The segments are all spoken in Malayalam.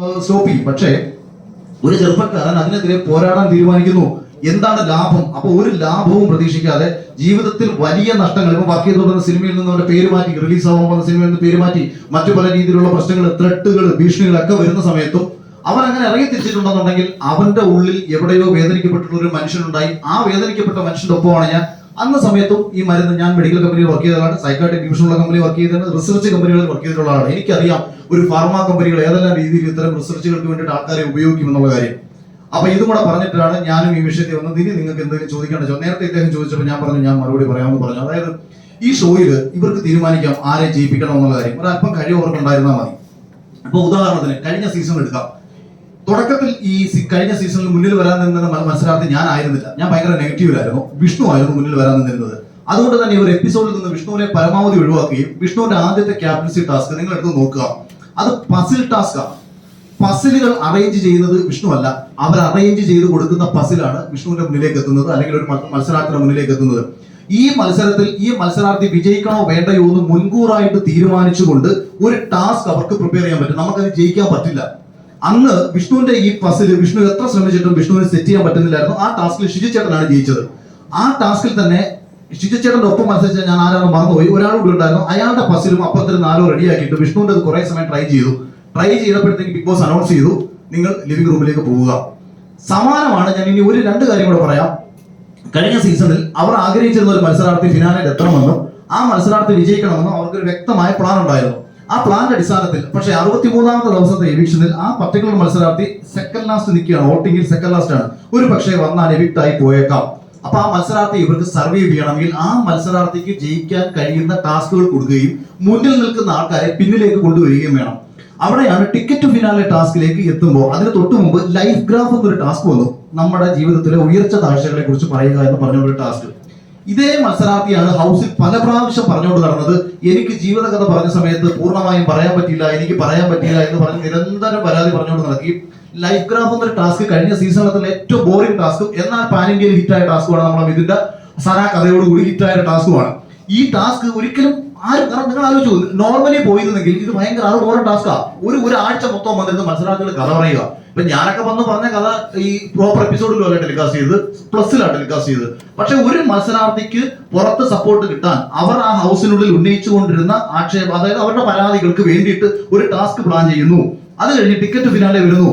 ചെയ്യും പക്ഷേ ഒരു ചെറുപ്പക്കാരൻ അതിനെതിരെ പോരാടാൻ തീരുമാനിക്കുന്നു. എന്താണ് ലാഭം? അപ്പൊ ഒരു ലാഭവും പ്രതീക്ഷിക്കാതെ ജീവിതത്തിൽ വലിയ നഷ്ടങ്ങൾ ഇപ്പൊ വക്കീൽ തുടർന്ന സിനിമയിൽ നിന്ന് അവരുടെ പേര് മാറ്റി റിലീസ് ആവാൻ പോകുന്ന സിനിമയിൽ നിന്ന് പേര് മാറ്റി മറ്റു പല രീതിയിലുള്ള പ്രശ്നങ്ങൾ ത്രെട്ടുകൾ ഭീഷണികളൊക്കെ വരുന്ന സമയത്തും അവൻ അങ്ങനെ ഇറങ്ങി തിരിച്ചിട്ടുണ്ടെന്നുണ്ടെങ്കിൽ അവന്റെ ഉള്ളിൽ എവിടെയോ വേദനിക്കപ്പെട്ടിട്ടുള്ള ഒരു മനുഷ്യനുണ്ടായി. ആ വേദനിക്കപ്പെട്ട മനുഷ്യന്റെ ഒപ്പമാണ് ഞാൻ അന്ന സമയത്തും ഈ മരുന്ന് ഞാൻ മെഡിക്കൽ കമ്പനിയിൽ വർക്ക് ചെയ്തതാണ്. സൈക്കാട്രിക് ഡിവിഷനുള്ള കമ്പനി വർക്ക് ചെയ്തതാണ് റിസർച്ച് കമ്പനികളിൽ വർക്ക് ചെയ്തിട്ടുള്ളതാണ് എനിക്കറിയാം ഒരു ഫാർമ കമ്പനികൾ ഏതെല്ലാം രീതിയിൽ ഇത്തരം റിസർച്ചുകൾക്ക് വേണ്ടിയിട്ട് ആൾക്കാരെ ഉപയോഗിക്കും എന്നുള്ള കാര്യം. അപ്പൊ ഇതും കൂടെ പറഞ്ഞിട്ടാണ് ഞാനും ഈ വിഷയത്തിൽ വന്നത്. ഇനി നിങ്ങൾക്ക് എന്തെങ്കിലും ചോദിക്കേണ്ട നേരത്തെ ഇദ്ദേഹം ചോദിച്ചപ്പോൾ ഞാൻ പറഞ്ഞു ഞാൻ മറുപടി പറയാമെന്ന് പറഞ്ഞു. അതായത് ഈ ഷോയിൽ ഇവർക്ക് തീരുമാനിക്കാം ആരെ ജയിപ്പിക്കണം എന്നുള്ള കാര്യം. ഒരല്പം കഴിവ് അവർക്ക് ഉണ്ടായിരുന്നാൽ മതി. അപ്പൊ ഉദാഹരണത്തിന് കഴിഞ്ഞ സീസൺ എടുക്കാം. തുടക്കത്തിൽ ഈ കഴിഞ്ഞ സീസണിൽ മുന്നിൽ വരാൻ നിന്ന മ- മത്സരാർത്ഥി ഞാൻ ആയിരുന്നില്ല. ഞാൻ ഭയങ്കര നെഗറ്റീവിലായിരുന്നു വിഷ്ണു ആയിരുന്നു മുന്നിൽ വരാൻ നിന്നിരുന്നത്. അതുകൊണ്ട് തന്നെ ഒരു എപ്പിസോഡിൽ നിന്ന് വിഷ്ണുവിനെ പരമാവധി ഒഴിവാക്കുകയും വിഷ്ണുവിന്റെ ആദ്യത്തെ ക്യാപ്റ്റൻസി ടാസ്ക് നിങ്ങൾ എടുത്ത് നോക്കുക. അത് പസിൽ ടാസ്ക് ആണ്. പസിലുകൾ അറേഞ്ച് ചെയ്യുന്നത് വിഷ്ണു അല്ല. അവർ അറേഞ്ച് ചെയ്ത് കൊടുക്കുന്ന പസിലാണ് വിഷ്ണുവിന്റെ മുന്നിലേക്ക് എത്തുന്നത് അല്ലെങ്കിൽ ഒരു മത്സ- മത്സരാർത്ഥിയുടെ മുന്നിലേക്ക് എത്തുന്നത്. ഈ മത്സരത്തിൽ ഈ മത്സരാർത്ഥി വിജയിക്കണോ വേണ്ടയോ എന്ന് മുൻകൂറായിട്ട് തീരുമാനിച്ചുകൊണ്ട് ഒരു ടാസ്ക് അവർക്ക് പ്രിപ്പയർ ചെയ്യാൻ പറ്റും. നമുക്കത് ജയിക്കാൻ പറ്റില്ല. അന്ന് വിഷ്ണുവിന്റെ ഈ പസിൽ വിഷ്ണു എത്ര ശ്രമിച്ചിട്ടും വിഷ്ണുവിന് സെറ്റ് ചെയ്യാൻ പറ്റുന്നില്ലായിരുന്നു. ആ ടാസ്കിൽ ഷിജു ജയിച്ചത്. ആ ടാസ്കിൽ തന്നെ ഷിജു ഒപ്പം മത്സരിച്ച ഞാൻ ആരാണ് മറന്നുപോയി. ഒരാൾ കൂടി ഉണ്ടായിരുന്നു. അയാളുടെ പസിലും അപ്പത്തിലും നാലോ റെഡിയാക്കിയിട്ട് വിഷ്ണുവിന്റെ കുറെ സമയം ട്രൈ ചെയ്തു. ട്രൈ ചെയ്തപ്പോഴത്തേക്ക് ബിഗ് ബോസ് അനൗൺസ് ചെയ്തു നിങ്ങൾ ലിവിംഗ് റൂമിലേക്ക് പോവുക. സമാനമാണ് ഞാൻ ഇനി ഒരു രണ്ട് കാര്യം കൂടെ പറയാം. കഴിഞ്ഞ സീസണിൽ അവർ ആഗ്രഹിച്ചിരുന്ന ഒരു മത്സരാർത്ഥി ഫിനാലിൽ എത്തണമെന്നും ആ മത്സരാർത്ഥി വിജയിക്കണമെന്നും അവർക്ക് ഒരു വ്യക്തമായ പ്ലാൻ ഉണ്ടായിരുന്നു. ആ പ്ലാന്റെ അടിസ്ഥാനത്തിൽ പക്ഷെ അറുപത്തി മൂന്നാമത്തെ ദിവസത്തെ എവിക്ഷനിൽ ആ പർട്ടിക്കുലർ മത്സരാർത്ഥി സെക്കൻഡ് ലാസ്റ്റ് നിൽക്കുകയാണ്. വോട്ടിംഗിൽ സെക്കൻഡ് ലാസ്റ്റ് ആണ്. ഒരു പക്ഷേ വന്നാൽ എവിക്ട് ആയി പോയേക്കാം. അപ്പൊ ആ മത്സരാർത്ഥി ഇവർക്ക് സർവൈവ് ചെയ്യണമെങ്കിൽ ആ മത്സരാർത്ഥിക്ക് ജയിക്കാൻ കഴിയുന്ന ടാസ്കുകൾ കൊടുക്കുകയും മുന്നിൽ നിൽക്കുന്ന ആൾക്കാരെ പിന്നിലേക്ക് കൊണ്ടുവരികയും വേണം. അവിടെയാണ് ടിക്കറ്റ് ഫിനാലെ ടാസ്കിലേക്ക് എത്തുമ്പോൾ അതിന് തൊട്ട് മുമ്പ് ലൈഫ് ഗ്രാഫ് എന്നൊരു ടാസ്ക് വന്നു. നമ്മുടെ ജീവിതത്തിലെ ഉയർച്ച താഴ്ചകളെ കുറിച്ച് പറയുക എന്ന് പറഞ്ഞ ഒരു ടാസ്ക് ഇതേ മത്സരാർത്ഥിയാണ് ഹൗസിൽ പല പ്രാവശ്യം പറഞ്ഞുകൊണ്ട് നടന്നത്. എനിക്ക് ജീവിതകഥ പറഞ്ഞ സമയത്ത് പൂർണമായും പറയാൻ പറ്റില്ല എനിക്ക് പറയാൻ പറ്റില്ല എന്ന് പറഞ്ഞ് നിരന്തരം പരാതി പറഞ്ഞുകൊണ്ട് നടക്കി. ലൈഫ് ഗ്രാഫ് എന്നൊരു ടാസ്ക് കഴിഞ്ഞ സീസണിലെ ഏറ്റവും ബോറിംഗ് ടാസ്കും എന്നാൽ പാൻ ഇന്ത്യയിൽ ഹിറ്റായ ടാസ്കുമാണ് നമ്മുടെ ഇതിന്റെ സനാ കഥയോടുകൂടി ഹിറ്റായ ടാസ്കുമാണ് ഈ ടാസ്ക് ഒരിക്കലും ആരും കാരണം നിങ്ങൾ ആലോചിച്ചു നോർമലി പോയിരുന്നെങ്കിൽ ഇത് ഭയങ്കര അത് ഓരോ ടാസ്കാ ഒരു ഒരു ആഴ്ച മൊത്തം വന്നിരുന്ന മത്സരാർത്ഥികൾ കഥ പറയുക. ഇപ്പൊ ഞാനൊക്കെ വന്ന് പറഞ്ഞ കഥ ഈ പ്രോപ്പർ എപ്പിസോഡിലല്ല ടെലികാസ്റ്റ് ചെയ്ത് പ്ലസിലാണ് ടെലികാസ്റ്റ് ചെയ്ത്. പക്ഷെ ഒരു മത്സരാർത്ഥിക്ക് പുറത്ത് സപ്പോർട്ട് കിട്ടാൻ അവർ ആ ഹൗസിനുള്ളിൽ ഉന്നയിച്ചു കൊണ്ടിരുന്ന ആക്ഷേപം അതായത് അവരുടെ പരാതികൾക്ക് വേണ്ടിയിട്ട് ഒരു ടാസ്ക് പ്ലാൻ ചെയ്യുന്നു. അത് കഴിഞ്ഞ് ടിക്കറ്റ് ഫിനാലെ വരുന്നു.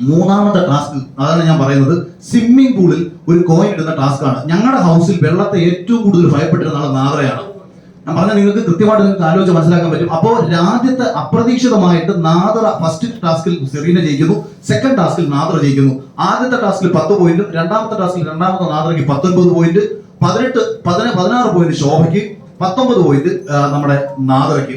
മൂന്നാമത്തെ ടാസ്ക് അതാണ് ഞാൻ പറയുന്നത് സ്വിമ്മിംഗ് പൂളിൽ ഒരു കോയിൻ ഇടുന്ന ടാസ്ക്കാണ് ഞങ്ങളുടെ ഹൗസിൽ വെള്ളത്തെ ഏറ്റവും കൂടുതൽ ഭയപ്പെട്ടിരുന്ന ആൾ നാദ്രയാണ് ഞാൻ പറഞ്ഞാൽ നിങ്ങൾക്ക് കൃത്യമായിട്ട് നിങ്ങൾക്ക് ആലോചിച്ച് മനസ്സിലാക്കാൻ പറ്റും. അപ്പോൾ രാജ്യത്ത് അപ്രതീക്ഷിതമായിട്ട് നാദ്ര ഫസ്റ്റ് ടാസ്കിൽ സെറീന ജയിക്കുന്നു സെക്കൻഡ് ടാസ്കിൽ നാദ്ര ജയിക്കുന്നു. ആദ്യത്തെ ടാസ്കിൽ പത്ത് പോയിന്റ് രണ്ടാമത്തെ ടാസ്കിൽ രണ്ടാമത്തെ നാദ്രയ്ക്ക് പത്തൊൻപത് പോയിന്റ് പതിനെട്ട് പതിന പതിനാറ് പോയിന്റ് ശോഭയ്ക്ക് പത്തൊമ്പത് പോയിന്റ് നമ്മുടെ നാദ്രയ്ക്ക്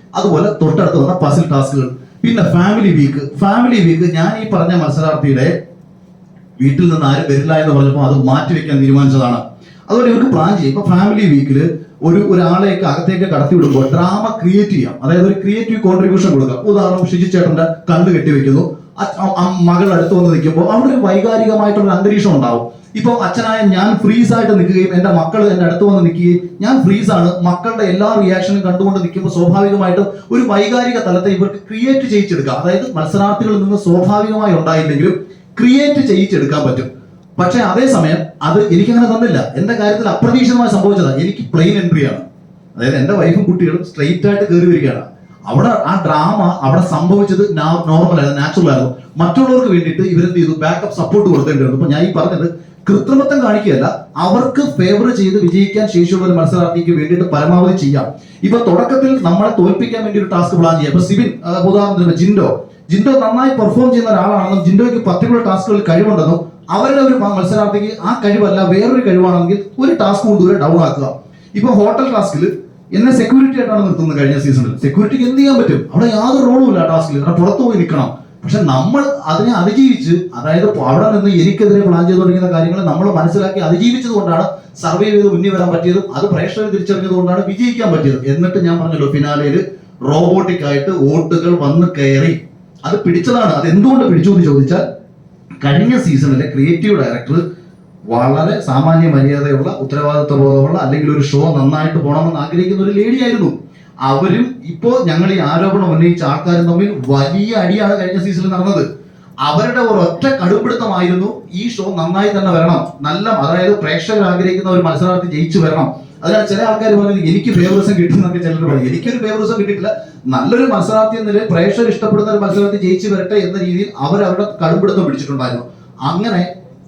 അതുപോലെ തൊട്ടടുത്ത് വന്ന പസിൽ ടാസ്കുകൾ പിന്നെ ഫാമിലി വീക്ക് ഫാമിലി വീക്ക് ഞാൻ ഈ പറഞ്ഞ മത്സരാർത്ഥിയുടെ വീട്ടിൽ നിന്ന് ആരും വരില്ല എന്ന് പറഞ്ഞപ്പോൾ അത് മാറ്റിവെക്കാൻ തീരുമാനിച്ചതാണ്. അതുപോലെ ഇവർക്ക് പ്ലാൻ ചെയ്യും. ഇപ്പൊ ഫാമിലി വീക്കിൽ ഒരു ഒരാളെയൊക്കെ അകത്തേക്ക് കടത്തി വിടുമ്പോൾ ഡ്രാമ ക്രിയേറ്റ് ചെയ്യാം. അതായത് ഒരു ക്രിയേറ്റീവ് കോൺട്രിബ്യൂഷൻ കൊടുക്കാം ഉദാഹരണം ഷിജി ചേട്ടന്റെ കണ്ണ് കെട്ടിവെക്കുന്നു. മകൾ അടുത്ത് വന്ന് നിൽക്കുമ്പോൾ അവിടെ ഒരു വൈകാരികമായിട്ടുള്ള അന്തരീക്ഷം ഉണ്ടാവും. ഇപ്പൊ അച്ഛനായ ഞാൻ ഫ്രീസ് ആയിട്ട് നിൽക്കുകയും എന്റെ മക്കൾ എന്റെ അടുത്ത് വന്ന് നിൽക്കുകയും ഞാൻ ഫ്രീസ് ആണ് മക്കളുടെ എല്ലാ റിയാക്ഷനും കണ്ടുകൊണ്ട് നിൽക്കുമ്പോൾ സ്വാഭാവികമായിട്ടും ഒരു വൈകാരിക തലത്തെ ഇവർക്ക് ക്രിയേറ്റ് ചെയ്യിച്ചെടുക്കാം. അതായത് മത്സരാർത്ഥികളിൽ നിന്ന് സ്വാഭാവികമായി ഉണ്ടായില്ലെങ്കിലും ക്രിയേറ്റ് ചെയ്യിച്ചെടുക്കാൻ പറ്റും. പക്ഷെ അതേസമയം അത് എനിക്കങ്ങനെ തന്നില്ല. എന്റെ കാര്യത്തിൽ അപ്രതീക്ഷിതമായി സംഭവിച്ചതാണ് എനിക്ക് പ്ലെയിൻ എൻട്രിയാണ് അതായത് എന്റെ വൈഫും കുട്ടികളും സ്ട്രെയിറ്റ് ആയിട്ട് കയറി വരികയാണ്. അവിടെ ആ ഡ്രാമ അവിടെ സംഭവിച്ചത് നോർമൽ ആയിരുന്നു നാച്ചുറൽ ആയിരുന്നു. മറ്റുള്ളവർക്ക് വേണ്ടിയിട്ട് ഇവരെന്ത് ചെയ്തു? ബാക്കപ്പ് സപ്പോർട്ട് കൊടുക്കേണ്ടി വന്നു അപ്പൊ ഞാൻ ഈ പറഞ്ഞത് കൃത്രിമത്വം കാണിക്കുകയല്ല അവർക്ക് ഫേവർ ചെയ്ത് വിജയിക്കാൻ ശേഷിയുള്ള ഒരു മത്സരാർത്ഥിക്ക് വേണ്ടിയിട്ട് പരമാവധി ചെയ്യാം. ഇപ്പൊ തുടക്കത്തിൽ നമ്മളെ തോൽപ്പിക്കാൻ വേണ്ടി ഒരു ടാസ്ക് പ്ലാൻ ചെയ്യാം. ഇപ്പൊ സിബിൻ ഉദാഹരണത്തിന് ജിൻഡോ. ജിൻഡോ നന്നായി പെർഫോം ചെയ്യുന്ന ഒരാളാണെന്നും ജിൻഡോയ്ക്ക് പർട്ടിക്കുലർ ടാസ്കുകളിൽ കഴിവുണ്ടെന്നും അവരുടെ ഒരു മത്സരാർത്ഥിക്ക് ആ കഴിവല്ല വേറൊരു കഴിവാണെങ്കിൽ ഒരു ടാസ്ക് കൊണ്ടുവരെ ഡൗൺ ആക്കുക. ഇപ്പൊ ഹോട്ടൽ ടാസ്കിൽ എന്നെ സെക്യൂരിറ്റി ആയിട്ടാണ് നിർത്തുന്നത് കഴിഞ്ഞ സീസണിൽ സെക്യൂരിറ്റിക്ക് എന്ത് ചെയ്യാൻ പറ്റും? അവിടെ യാതൊരു റോളും ഇല്ല ടാസ്കിൽ അവിടെ പുറത്തു പോയി നിൽക്കണം. പക്ഷെ നമ്മൾ അതിനെ അതിജീവിച്ച് അതായത് അവിടെ നിന്ന് എനിക്കെതിരെ പ്ലാൻ ചെയ്ത് തുടങ്ങിയ കാര്യങ്ങൾ നമ്മൾ മനസ്സിലാക്കി അതിജീവിച്ചത് കൊണ്ടാണ് സർവൈവ് ചെയ്ത് മുന്നിൽ വരാൻ പറ്റിയതും അത് പ്രേക്ഷകർ തിരിച്ചറിഞ്ഞത് കൊണ്ടാണ് വിജയിക്കാൻ പറ്റിയത്. എന്നിട്ട് ഞാൻ പറഞ്ഞല്ലോ ഫിനാലയിൽ റോബോട്ടിക് ആയിട്ട് വോട്ടുകൾ വന്ന് കയറി. അത് പിടിച്ചതാണ്. അത് എന്തുകൊണ്ട് പിടിച്ചു എന്ന് ചോദിച്ചാൽ കഴിഞ്ഞ സീസണിലെ ക്രിയേറ്റീവ് ഡയറക്ടർ വളരെ സാമാന്യ മര്യാദയുള്ള ഉത്തരവാദിത്വ ബോധമുള്ള അല്ലെങ്കിൽ ഒരു ഷോ നന്നായിട്ട് പോകണമെന്ന് ആഗ്രഹിക്കുന്ന ഒരു ലേഡി ആയിരുന്നു. അവരും ഇപ്പോ ഞങ്ങൾ ഈ ആരോപണം ഉന്നയിച്ച ആൾക്കാരും തമ്മിൽ വലിയ അടിയാണ് കഴിഞ്ഞ സീസണിൽ നടന്നത്. അവരുടെ ഒരു ഒറ്റ കടുപിടുത്തമായിരുന്നു ഈ ഷോ നന്നായി തന്നെ വരണം. നല്ല അതായത് പ്രേക്ഷകർ ആഗ്രഹിക്കുന്ന ഒരു മത്സരാർത്ഥി ജയിച്ചു വരണം. അതിനാൽ ചില ആൾക്കാർ പറഞ്ഞത് എനിക്ക് ഫേവറിസം കിട്ടുന്നൊക്കെ ചിലർ പറയും. എനിക്കൊരു ഫേവറിസം കിട്ടിയിട്ടില്ല. നല്ലൊരു മത്സരാർത്ഥി എന്ന നിലയിൽ പ്രേക്ഷകർ ഇഷ്ടപ്പെടുന്ന ഒരു മത്സരാർത്ഥി ജയിച്ചു വരട്ടെ എന്ന രീതിയിൽ അവർ അവരുടെ കടുപിടുത്തം പിടിച്ചിട്ടുണ്ടായിരുന്നു. അങ്ങനെ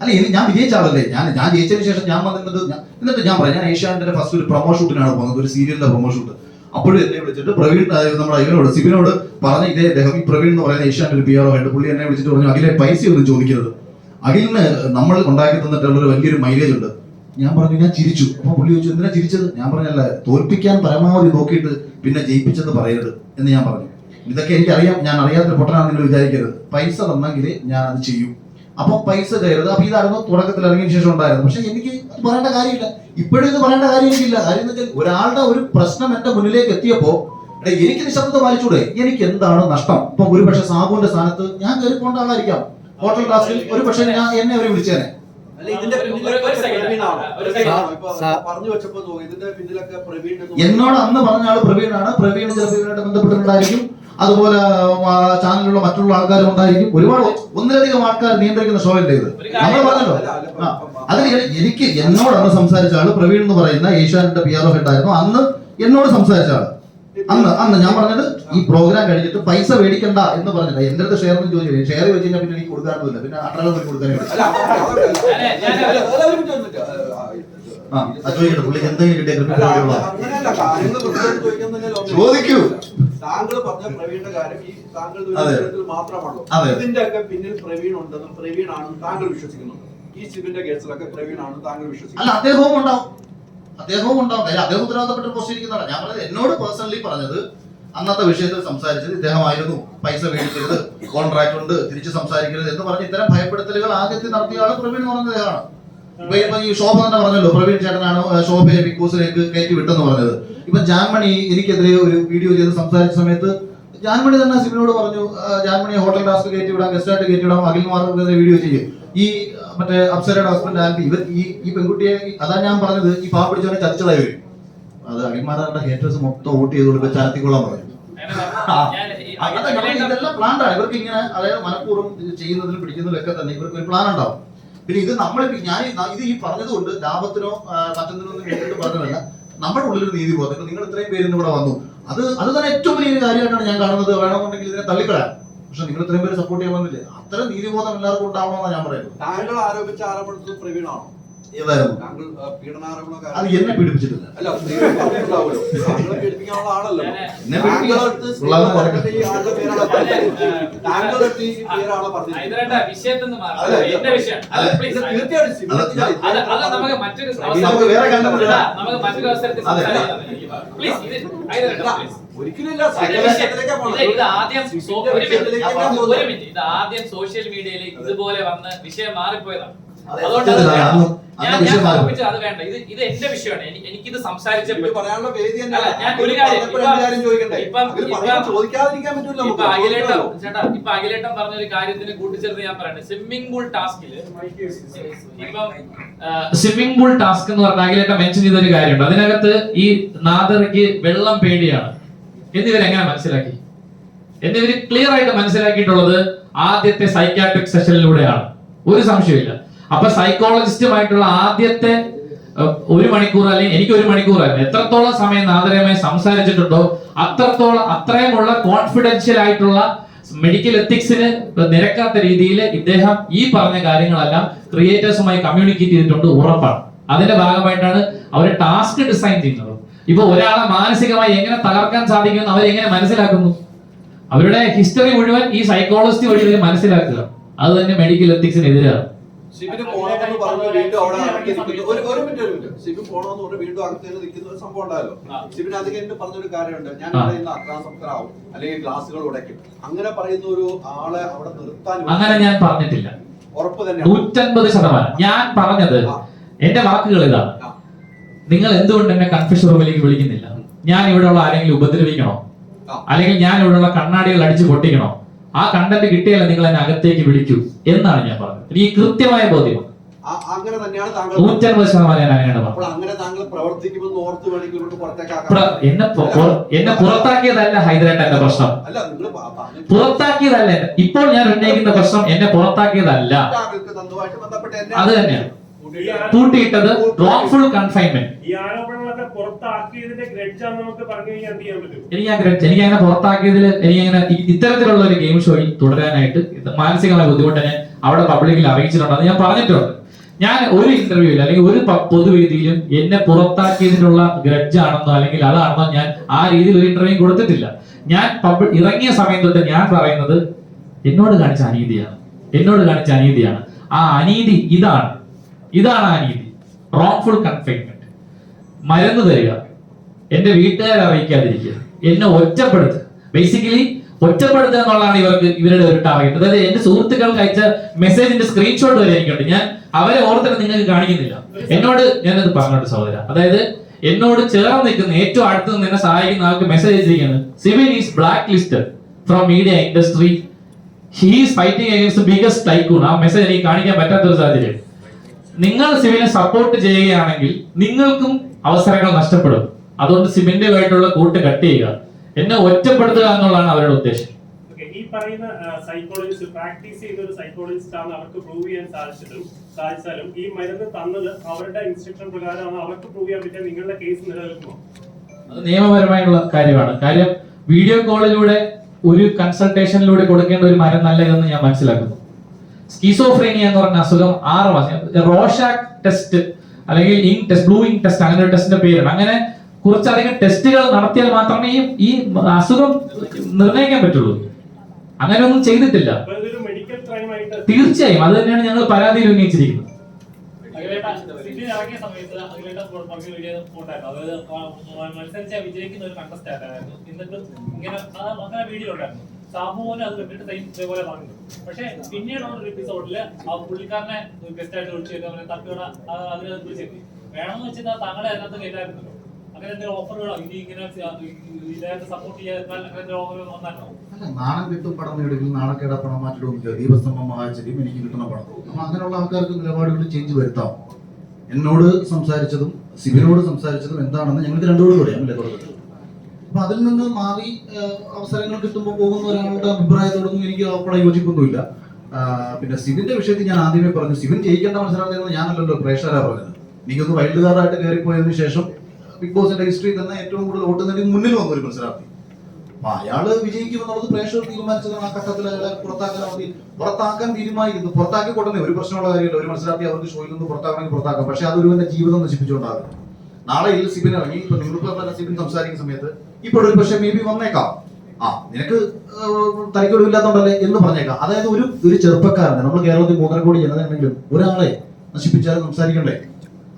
അല്ല ഇനി ഞാൻ വിജയിച്ച ആളല്ലേ ഞാൻ ഞാൻ ജയിച്ചതിന് ശേഷം ഞാൻ ഞാൻ- എന്നിട്ട് ഞാൻ പറയാം ഞാൻ ഏഷ്യാനെറ്റിന്റെ ഫസ്റ്റ് ഒരു പ്രൊമോ ഷൂട്ടിനാണ് പോകുന്നത് ഒരു സീരിയലിന്റെ പ്രൊമോ ഷൂട്ട് അപ്പോഴും എന്നെ വിളിച്ചിട്ട് പ്രവീൺ നമ്മുടെ അഖിലോട് സിബിനോട് പറഞ്ഞ ഇതേ അദ്ദേഹം ഈ പ്രവീൺ എന്ന് പറയുന്ന ഏഷ്യാനെറ്റ് ഒരു പി ആർ ഉണ്ട് പുള്ളി എന്നെ വിളിച്ചിട്ട് പറഞ്ഞു അഖിലെ പൈസ ഒന്നും ചോദിക്കരുത്. അഖിലിന് നമ്മൾ ഉണ്ടാക്കി തന്നിട്ടുള്ള ഒരു വലിയൊരു മൈലേജ് ഉണ്ട്. ഞാൻ പറഞ്ഞു ഞാൻ ചിരിച്ചു. അപ്പൊ പുള്ളി ചോദിച്ചു എന്തിനാ ചിരിച്ചത്? ഞാൻ പറഞ്ഞല്ല തോൽപ്പിക്കാൻ പരമാവധി നോക്കിയിട്ട് പിന്നെ ജയിപ്പിച്ചെന്ന് പറയരുത് എന്ന് ഞാൻ പറഞ്ഞു. ഇതൊക്കെ എനിക്കറിയാം ഞാൻ അറിയാത്തൊരു പൊട്ടനാണെന്ന് നിങ്ങൾ വിചാരിക്കരുത്. പൈസ തന്നെങ്കിൽ ഞാൻ അത് ചെയ്യും. അപ്പൊ പൈസ കയറുന്നത് അപ്പൊ ഇതായിരുന്നു തുടക്കത്തിൽ ഇറങ്ങിയ ശേഷം ഉണ്ടായിരുന്നു പക്ഷെ എനിക്ക് അത് പറയേണ്ട കാര്യമില്ല. ഇപ്പോഴും ഇത് പറയേണ്ട കാര്യം എനിക്കില്ല. കാര്യം എന്ന് വെച്ചാൽ ഒരാളുടെ ഒരു പ്രശ്നം എന്റെ മുന്നിലേക്ക് എത്തിയപ്പോ എടാ, എനിക്ക് നിശബ്ദത പാലിച്ചൂടെ? എനിക്ക് എന്താണ് നഷ്ടം? ഇപ്പൊ ഒരുപക്ഷെ സാബുവിന്റെ സ്ഥാനത്ത് ഞാൻ കയറി പോകേണ്ട ആളായിരിക്കാം. ഹോട്ടൽ ക്ലാസ്സിൽ ഒരു പക്ഷെ ഞാൻ എന്നെ അവർ വിളിച്ചേനെ. എന്നോട് അന്ന് പറഞ്ഞ ആൾ പ്രവീണാണ്. പ്രവീൺ ചിലപ്പോൾ ഇവരുമായിട്ട് ബന്ധപ്പെട്ടിട്ടുണ്ടായിരിക്കും. അതുപോലെ ചാനലിലുള്ള മറ്റുള്ള ആൾക്കാരും ഉണ്ടായിരിക്കും. ഒരുപാട് ഒന്നിലധികം ആൾക്കാർ നിയന്ത്രിക്കുന്ന ഷോ ഉണ്ട് ഇത്? നമ്മൾ പറഞ്ഞല്ലോ. ആ. അതിൽ എനിക്ക് എന്നോട് അന്ന് സംസാരിച്ച ആൾ പ്രവീൺ എന്ന് പറയുന്ന Asianet P R O head ആയിരുന്നു അന്ന് എന്നോട് സംസാരിച്ച ആൾ. അന്ന് അന്ന് ഞാൻ പറഞ്ഞത് ഈ പ്രോഗ്രാം കഴിഞ്ഞിട്ട് പൈസ മേടിക്കണ്ട എന്ന് പറഞ്ഞില്ല. എന്റെ അടുത്ത് ഷെയർ ഒന്നും ചോദിച്ചു ഷെയർ ചോദിച്ചു കഴിഞ്ഞാൽ പിന്നെ എനിക്ക് കൊടുക്കാനൊന്നുമില്ല. പിന്നെ അട്ടളം കൊടുക്കാനേ അല്ല, അല്ല, അല്ല, അല്ല. ചോദിക്കൂ. താങ്കൾ പറഞ്ഞ പ്രവീണിന്റെ കാര്യം ഈ താങ്കൾ. മാത്രമാണല്ലോ ഇതിന്റെ ഒക്കെ പിന്നിൽ പ്രവീൺ ഉണ്ടെന്നും പ്രവീൺ ആണെന്നും താങ്കൾ വിശ്വസിക്കുന്നു ഈ സിബിന്റെ കേസിലൊക്കെ പ്രവീൺ ആണെന്ന് താങ്കൾ അല്ല വിശ്വസിക്കുന്നു അദ്ദേഹവും ഉണ്ടാവും. അദ്ദേഹവും ഉണ്ടാവും. അദ്ദേഹം ഉത്തരവാദിത്തപ്പെട്ട പോസ്റ്റ് ഇരിക്കുന്നതാണ് ഞാൻ പറഞ്ഞത് എന്നോട് പേഴ്സണലി പറഞ്ഞത് അന്നത്തെ വിഷയത്തിൽ സംസാരിച്ചത് ഇദ്ദേഹമായിരുന്നു. പൈസ മേടിക്കരുത് കോൺട്രാക്ട് ഉണ്ട് തിരിച്ച് സംസാരിക്കരുത് എന്ന് പറഞ്ഞ് ഇത്തരം ഭയപ്പെടുത്തലുകൾ ആദ്യത്തെ നടത്തിയ ആൾ പ്രവീൺ എന്ന് പറഞ്ഞ ഇദ്ദേഹമാണ്. ഇപ്പൊ ഇപ്പൊ ഈ ശോഭ തന്നെ പറഞ്ഞല്ലോ പ്രവീൺ ചേട്ടനാണ് ശോഭയെ ബിഗ് ബോസിലേക്ക് കയറ്റി വിട്ടെന്ന് പറഞ്ഞത്. ഇപ്പൊ ജാൻമണി എനിക്കെതിരെ ഒരു വീഡിയോ ചെയ്ത് സംസാരിച്ച സമയത്ത് ജാൻമണി തന്നെ സിബിനോട് പറഞ്ഞു ജാൻമണി ഹോട്ടൽ ടാസ്ക് കയറ്റി വിടാം ഗസ്റ്റായിട്ട് കയറ്റി വിടാം അഖിൽമാർക്കെതിരെ വീഡിയോ ചെയ്യും. ഈ മറ്റേ അപ്സരയുടെ ഹസ്ബൻഡ് ആൽബി ഇവർ ഈ ഈ പെൺകുട്ടിയെ അതാ ഞാൻ പറഞ്ഞത് ഈ പാവ പിടിച്ചവനെ ചതിച്ചതായി വരും. അത് അഖിൽമാരുടെ ഹേറ്റേഴ്സ് മൊത്തം വോട്ട് ചെയ്ത് കൊടുക്കുക ചാർത്തിക്കൊള്ളാൻ പറഞ്ഞു. ഇതെല്ലാം പ്ലാൻ ഇവർക്ക് ഇങ്ങനെ അതായത് മനഃപൂർവം ചെയ്യുന്നതിലും പിടിക്കുന്നതിലും ഒക്കെ തന്നെ ഇവർക്ക് ഒരു പ്ലാൻ ഉണ്ടാവും. പിന്നെ ഇത് നമ്മൾ ഞാൻ ഇത് ഈ പറഞ്ഞത് കൊണ്ട് ലാഭത്തിനോ മറ്റൊന്നിനോ ഒന്നും വേണ്ടിയിട്ട് പറഞ്ഞതല്ല. നമ്മുടെ ഉള്ളിൽ നീതി ബോധം നിങ്ങൾ ഇത്രയും പേര് ഇവിടെ വന്നു. അത് അത് തന്നെ ഏറ്റവും വലിയൊരു കാര്യമായിട്ടാണ് ഞാൻ കാണുന്നത്. വേണമെന്നുണ്ടെങ്കിൽ ഇതിനെ തള്ളിക്കളയാം. പക്ഷെ നിങ്ങൾ ഇത്രയും പേര് സപ്പോർട്ട് ചെയ്യാൻ വന്നില്ലേ? നീതി നീതിബോധം എല്ലാവർക്കും ഉണ്ടാവണമെന്നാണ് ഞാൻ പറയുന്നത്. താങ്കൾ ആരോപിച്ച ആരോപണത്തിൽ പ്രവീൺ അത് എന്നെ പീഡിപ്പിച്ചിട്ടില്ല. ഒരിക്കലും ആദ്യം ഒരു മിനിറ്റ്. ഒരു മിനിറ്റ്. ഇത് ആദ്യം സോഷ്യൽ മീഡിയയിൽ ഇതുപോലെ വന്ന് വിഷയം മാറിപ്പോയതാണ്. അത്. വേണ്ട. ഇത് ഇത് എന്റെ വിഷയമാണ്. എനിക്കിത് സംസാരിച്ചേ പറയാനുള്ള വേദി ഇപ്പം- അഖിലേട്ടൻ ചേട്ടാ ഇപ്പൊ അഖിലേട്ടൻ പറഞ്ഞ ഒരു കാര്യത്തിന് കൂട്ടിച്ചേർത്ത് ഞാൻ പറയട്ടെ. സ്വിമ്മിംഗ് പൂൾ ടാസ്കിൽ ഇപ്പം സ്വിമ്മിംഗ് പൂൾ ടാസ്ക് എന്ന് പറഞ്ഞ അഖിലേട്ടൻ മെൻഷൻ ചെയ്ത ഒരു കാര്യമുണ്ട്. അതിനകത്ത് ഈ നാദർക്ക് വെള്ളം പേടിയാണ്. എന്നിവരെങ്ങനെ മനസ്സിലാക്കി? എന്നിവർ ക്ലിയർ ആയിട്ട് മനസ്സിലാക്കിയിട്ടുള്ളത് ആദ്യത്തെ സൈക്കാട്രിക് സെഷനിലൂടെയാണ് ഒരു സംശയമില്ല അപ്പൊ സൈക്കോളജിസ്റ്റുമായിട്ടുള്ള ആദ്യത്തെ ഒരു മണിക്കൂർ അല്ലെങ്കിൽ എനിക്ക് ഒരു മണിക്കൂറായിരുന്നു എത്രത്തോളം സമയം നാദരമായി സംസാരിച്ചിട്ടുണ്ടോ അത്രത്തോളം അത്രയുമുള്ള കോൺഫിഡൻഷ്യൽ ആയിട്ടുള്ള മെഡിക്കൽ എത്തിക്സിന് നിരക്കാത്ത രീതിയിൽ ഇദ്ദേഹം ഈ പറഞ്ഞ കാര്യങ്ങളെല്ലാം ക്രിയേറ്റേഴ്സുമായി കമ്മ്യൂണിക്കേറ്റ് ചെയ്തിട്ടുണ്ട് ഉറപ്പാണ്. അതിന്റെ ഭാഗമായിട്ടാണ് അവർ ടാസ്ക് ഡിസൈൻ ചെയ്യുന്നത്. ഇപ്പൊ ഒരാളെ മാനസികമായി എങ്ങനെ തകർക്കാൻ സാധിക്കുമെന്ന് അവരെങ്ങനെ മനസ്സിലാക്കുന്നു? അവരുടെ ഹിസ്റ്ററി മുഴുവൻ ഈ സൈക്കോളജിസ്റ്റ് വഴി മനസ്സിലാക്കുക. അത് തന്നെ മെഡിക്കൽ എത്തിക്സിനെതിരാണ് സിബിന് പോണമെന്ന് പറഞ്ഞു വീണ്ടും അവിടെ അകത്തിരിക്കുന്നു ഒരു ഒരു മിനിറ്റ് ഒരു മിനിറ്റ്. ശിബിൻ പോണമെന്ന് പറഞ്ഞു വീണ്ടും അകത്ത് നിൽക്കുന്ന ഒരു സംഭവം ഉണ്ടായല്ലോ. ശിബിൻ അത് കഴിഞ്ഞിട്ട് പറഞ്ഞൊരു കാര്യമുണ്ട്. ഞാൻ. ഇവിടെ ഇന്ന് അക്രാസക്തരാവും അല്ലെങ്കിൽ ഗ്ലാസുകൾ ഉടയ്ക്കും അങ്ങനെ പറയുന്ന ഒരു ആളെ അവിടെ നിർത്താൻ അങ്ങനെ ഞാൻ പറഞ്ഞിട്ടില്ല. ഉറപ്പ് തന്നെ നൂറ്റൻപത് ശതമാനം. ഞാൻ പറഞ്ഞത്. എന്റെ വാക്കുകൾ ഇതാണ്. നിങ്ങൾ എന്തുകൊണ്ട് എന്നെ കൺഫ്യൂഷൻ റൂമിലേക്ക് വിളിക്കുന്നില്ല? ഞാൻ ഇവിടെയുള്ള ആരെങ്കിലും ഉപദ്രവിക്കണോ? അല്ലെങ്കിൽ ഞാൻ ഇവിടെയുള്ള കണ്ണാടികൾ അടിച്ചു പൊട്ടിക്കണോ? ആ കണ്ടന്റ് കിട്ടിയാലേ നിങ്ങൾ എന്നെ അകത്തേക്ക് വിളിക്കൂ എന്നാണ് ഞാൻ പറഞ്ഞത്. ഈ കൃത്യമായ ബോധ്യം. ആ- അങ്ങനെ തന്നെയാണ് താങ്കൾ നൂറ്റൻപത് ശതമാനം ഞാൻ അങ്ങനെയാണ് പറഞ്ഞത്. അപ്പോൾ അങ്ങനെ താങ്കൾ പ്രവർത്തിക്കുമെന്ന് ഓർത്ത് വേണമെങ്കിൽ എന്നെ എന്നെ പുറത്താക്കിയതല്ല ഹൈദരാബാദ് പ്രശ്നം. അല്ല നിങ്ങൾ പുറത്താക്കിയതല്ല ഇപ്പോൾ ഞാൻ ഉന്നയിക്കുന്ന പ്രശ്നം എന്നെ പുറത്താക്കിയതല്ല. അത് തന്നെയാണ്. പൂട്ടിയിട്ടത് റോങ്ഫുൾ കൺഫൈൻമെന്റ് എന്ത് ചെയ്യാൻ പറ്റും? എനിക്ക് അങ്ങനെ എനിക്ക് അങ്ങനെ പുറത്താക്കിയതിൽ എനിക്ക് അങ്ങനെ ഇത്തരത്തിലുള്ള ഒരു ഗെയിം ഷോയിൽ തുടരാനായിട്ട് മാനസികമായ ബുദ്ധിമുട്ട് ഞാൻ അവിടെ പബ്ലിക്കിൽ അറിയിച്ചിട്ടുണ്ടെന്ന് ഞാൻ പറഞ്ഞിട്ടുണ്ട്. ഞാൻ ഒരു ഇന്റർവ്യൂവിൽ അല്ലെങ്കിൽ ഒരു പൊതുവേദിയിലും എന്നെ പുറത്താക്കിയതിനുള്ള ഗ്രഡ്ജ് ആണെന്നോ അല്ലെങ്കിൽ അതാണെന്നോ ഞാൻ ആ രീതിയിൽ ഒരു ഇന്റർവ്യൂ കൊടുത്തിട്ടില്ല. ഞാൻ ഇറങ്ങിയ സമയം തൊട്ട് ഞാൻ പറയുന്നത് എന്നോട് കാണിച്ച അനീതിയാണ്. എന്നോട് കാണിച്ച അനീതിയാണ്. ആ അനീതി ഇതാണ്. ഇതാണ് ആ രീതി. റോങ്ഫുൾ കൺഫൈൻമെന്റ് മരുന്ന് തരിക. എന്റെ വീട്ടുകാരെ അറിയിക്കാതിരിക്കുക. എന്നെ ഒറ്റപ്പെടുത്തുക. ബേസിക്കലി ഒറ്റപ്പെടുത്തുക എന്നുള്ളതാണ് ഇവർക്ക് ഇവരുടെ ഒരു ടാർഗറ്റ് അതായത് എന്റെ സുഹൃത്തുക്കൾക്ക് അയച്ച മെസ്സേജിന്റെ സ്ക്രീൻഷോട്ട് വരെ എനിക്കുണ്ട്. ഞാൻ അവരെ ഓർത്തിട്ട് നിങ്ങൾക്ക് കാണിക്കുന്നില്ല. എന്നോട് ഞാനത് പറഞ്ഞോട്ട് സഹോദര. അതായത് എന്നോട് ചേർന്ന് നിൽക്കുന്ന ഏറ്റവും അടുത്ത് നിന്ന് എന്നെ സഹായിക്കുന്ന ആൾക്ക് മെസ്സേജ് അയച്ചിരിക്കുന്നത് Sivin is blacklisted from media industry he's fighting biggest tycoon ആ മെസ്സേജ് എനിക്ക് കാണിക്കാൻ പറ്റാത്തൊരു സാഹചര്യം. നിങ്ങൾ സിവിനെ സപ്പോർട്ട് ചെയ്യുകയാണെങ്കിൽ നിങ്ങൾക്കും അവസരങ്ങൾ നഷ്ടപ്പെടും. അതുകൊണ്ട് സിബിന്റെയുമായിട്ടുള്ള കൂട്ട് കട്ട് ചെയ്യുക. എന്നെ ഒറ്റപ്പെടുത്തുക എന്നുള്ളതാണ് അവരുടെ ഉദ്ദേശം. ഈ പറയുന്ന സൈക്കോളജിസ്റ്റ് പ്രാക്ടീസ് ചെയ്ത ഒരു സൈക്കോളജിസ്റ്റ് ആണ് അവർക്ക് പ്രൂവ് ചെയ്യാൻ സാധിച്ചതും സാധിച്ചാലും ഈ മരുന്ന് തന്നത് അവരുടെ ഇൻസ്ട്രക്ഷൻ പ്രകാരമാണ് അവർക്ക് പ്രൂവ് ചെയ്യാൻ പറ്റിയ നിങ്ങളുടെ കേസ് നിലനിൽക്കുമോ? നിയമപരമായുള്ള കാര്യമാണ്. കാര്യം വീഡിയോ കോളിലൂടെ ഒരു കൺസൾട്ടേഷനിലൂടെ കൊടുക്കേണ്ട ഒരു മരം നല്ലതെന്ന് ഞാൻ മനസ്സിലാക്കുന്നു. സ്കീസോഫ്രീനിയ എന്ന് പറഞ്ഞ അസുഖം ആറ് മാസം. റോഷാക് ടെസ്റ്റ് അല്ലെങ്കിൽ ഇങ് ടെസ്റ്റ് ബ്ലൂ ഇങ് ടെസ്റ്റ് അങ്ങനെ ഒരു ടെസ്റ്റിന്റെ പേരാണ് അങ്ങനെ കുറച്ചധികം ടെസ്റ്റുകൾ നടത്തിയാൽ മാത്രമേ ഈ അസുഖം നിർണയിക്കാൻ പറ്റുള്ളൂ. ചെയ്തിട്ടില്ല. മെഡിക്കൽ ക്രൈം ആയിട്ട് തീർച്ചയായും. അത് തന്നെയാണ് ഞങ്ങൾ പരാതിയിൽ ഉന്നയിച്ചിരിക്കുന്നത്. മത്സരിച്ച വിജയിക്കുന്ന ഒരു കണ്ടസ്റ്റ് ആയിരുന്നു. എന്നിട്ട് ഇങ്ങനെ അങ്ങനെ വീഡിയോ ഉണ്ടായിരുന്നു. സാമൂഹ്യം അത് കണ്ടിട്ട് സെയിം ഇതേപോലെ പറഞ്ഞു പക്ഷെ പിന്നീടുള്ള ഒരു എപ്പിസോഡിൽ ആ പുള്ളിക്കാരനെ ഗസ്റ്റ് ആയിട്ട് വിളിച്ചിട്ട് അവനെ തട്ടുകട അതിനകത്ത് വിളിച്ചെത്തി വേണമെന്ന് വെച്ചാൽ താങ്കളെ അതിനകത്ത് കയറ്റായിരുന്നല്ലോ അങ്ങനെ എന്തെങ്കിലും ഓഫറുകളോ ഇനി ഇങ്ങനെ ഇതായിട്ട് സപ്പോർട്ട് ചെയ്യാതിരുന്നാൽ അങ്ങനെ ഓഫർ വന്നാലോ? നാണം കിട്ടും പണം നേടും നാണക്കേട പണം മാറ്റിടും ദീപസ്തംഭം മഹാചര്യം എനിക്ക് കിട്ടുന്ന പണം. നമ്മൾ അങ്ങനെയുള്ള ആൾക്കാർക്ക് നിലപാടുകൾ ചേഞ്ച് വരുത്താം. എന്നോട് സംസാരിച്ചതും സിബിനോട് സംസാരിച്ചതും എന്താണെന്ന് ഞങ്ങൾക്ക് രണ്ടുപേരും അറിയാം അല്ലേ? തുടക്കത്തിൽ അപ്പൊ അതിൽ നിന്ന് മാറി അവസരങ്ങൾ കിട്ടുമ്പോൾ പോകുന്ന ഒരാളുടെ അഭിപ്രായത്തോടൊന്നും എനിക്ക് അവിടെ യോജിപ്പൊന്നുമില്ല. പിന്നെ സിവിന്റെ വിഷയത്തിൽ ഞാൻ ആദ്യമേ പറഞ്ഞു സിവിൻ ജയിക്കേണ്ട മത്സരം ഞാനല്ലല്ലോ പ്രേക്ഷകരാ പറഞ്ഞത്. എനിക്കൊന്ന് വൈൽഡ് കാർഡായിട്ട് കയറിപ്പോയതിനു ശേഷം ബിഗ് ബോസിന്റെ ഹിസ്റ്ററി തന്നെ ഏറ്റവും കൂടുതൽ വോട്ട് നേടി മുന്നിൽ വന്ന ഒരു മത്സരാർത്ഥി. അപ്പൊ അയാൾ വിജയിക്കുമെന്നുള്ളത് പ്രേക്ഷകർ തീരുമാനിച്ചതാണ്. ആ ഘട്ടത്തിൽ അയാളെ പുറത്താക്കാൻ മതി പുറത്താക്കാൻ തീരുമാനിക്കുന്നു. പുറത്താക്കി കൊടുക്കുന്നേ ഒരു പ്രശ്നമുള്ള കാര്യമില്ല. ഒരു മത്സരാർത്ഥി അവർക്ക് ഷോയിൽ നിന്ന് പുറത്താക്കണമെങ്കിൽ പുറത്താക്കാം. പക്ഷെ അതൊരു ഒരുവന്റെ ജീവിതം നശിപ്പിച്ചുകൊണ്ടാകും നാളെ ഇതിൽ സിബിൻ ഇറങ്ങി. ഇപ്പൊ പറഞ്ഞ സിബിൻ സംസാരിക്കുന്ന സമയത്ത് ഇപ്പോൾ ഒരു പക്ഷേ മേ ബി വന്നേക്കാം. ആ നിനക്ക് തലക്കൊടുവില്ലാത്തോണ്ടല്ലേ എന്ന് പറഞ്ഞേക്കാം. അതായത് ഒരു ഒരു ചെറുപ്പക്കാരനെ നമ്മൾ കേരളത്തിൽ മൂന്നര കോടി ജനതയുണ്ടെങ്കിലും ഒരാളെ നശിപ്പിച്ചാലും സംസാരിക്കണ്ടേ?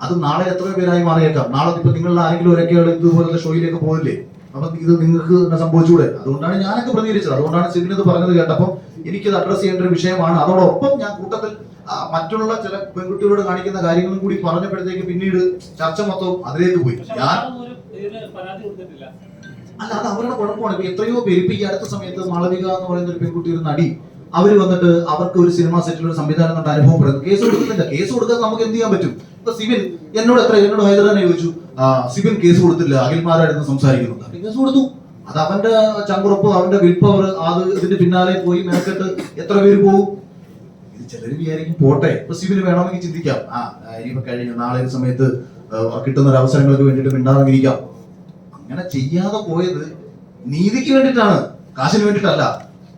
അത് നാളെ എത്ര പേരായി മാറിയേക്കാം. നാളെ ഇപ്പൊ നിങ്ങളിൽ ആരെങ്കിലും ഒരൊക്കെ ഇതുപോലത്തെ ഷോയിലേക്ക് പോകില്ലേ അപ്പൊ ഇത് നിങ്ങൾക്ക് സംഭവിച്ചുകൂടെ അതുകൊണ്ടാണ് ഞാനൊക്കെ പ്രതികരിച്ചത്. അതുകൊണ്ടാണ് സിബിൻ ഇത് പറഞ്ഞത് കേട്ടപ്പോൾ എനിക്കത് അഡ്രസ് ചെയ്യേണ്ട ഒരു വിഷയമാണ്. അതോടൊപ്പം ഞാൻ കൂട്ടത്തിൽ മറ്റുള്ള ചില പെൺകുട്ടികളോട് കാണിക്കുന്ന കാര്യങ്ങളും കൂടി പറഞ്ഞപ്പോഴത്തേക്ക് പിന്നീട് ചർച്ച മൊത്തം അതിലേക്ക് പോയി. ഞാൻ അല്ല അത് അവരുടെ കുഴപ്പമാണ്. ഇപ്പൊ എത്രയോ പേര് ഇപ്പൊ ഈ അടുത്ത സമയത്ത് മാളവിക എന്ന് പറയുന്ന ഒരു പെൺകുട്ടി ഒരു നടി അവർ വന്നിട്ട് അവർക്ക് ഒരു സിനിമ സെറ്റിൽ ഒരു സംവിധാനം കൊണ്ട് അനുഭവപ്പെടുന്നു കേസ് കൊടുക്കുന്നില്ല. കേസ് കൊടുക്കാൻ നമുക്ക് എന്ത് ചെയ്യാൻ പറ്റും? ഇപ്പൊ സിബിൻ എന്നോട് എത്ര എന്നോട് ഹൈദർ തന്നെ ചോദിച്ചു സിബിൻ കേസ് കൊടുത്തില്ല. അഖിൽമാരായിരുന്നു സംസാരിക്കുന്നത്. കേസ് കൊടുത്തു. അത് അവന്റെ ചങ്കുറപ്പ് അവന്റെ വിൽ പവർ അത് ഇതിന്റെ പിന്നാലെ പോയി മെനക്കെട്ട് എത്ര പേര് പോകും ചിലർ വിചാരിക്കും പോട്ടെ. ഇപ്പൊ സിബിന് വേണമെങ്കിൽ ചിന്തിക്കാം. ആ ഇനിയിപ്പോ കഴിഞ്ഞു നാളെ സമയത്ത് കിട്ടുന്ന ഒരു അവസരങ്ങൾക്ക് വേണ്ടിയിട്ട് മിണ്ടാതിരിക്കാം. അങ്ങനെ ചെയ്യാതെ പോയത് നീതിക്ക് വേണ്ടിയിട്ടാണ് കാശിന് വേണ്ടിയിട്ടല്ല.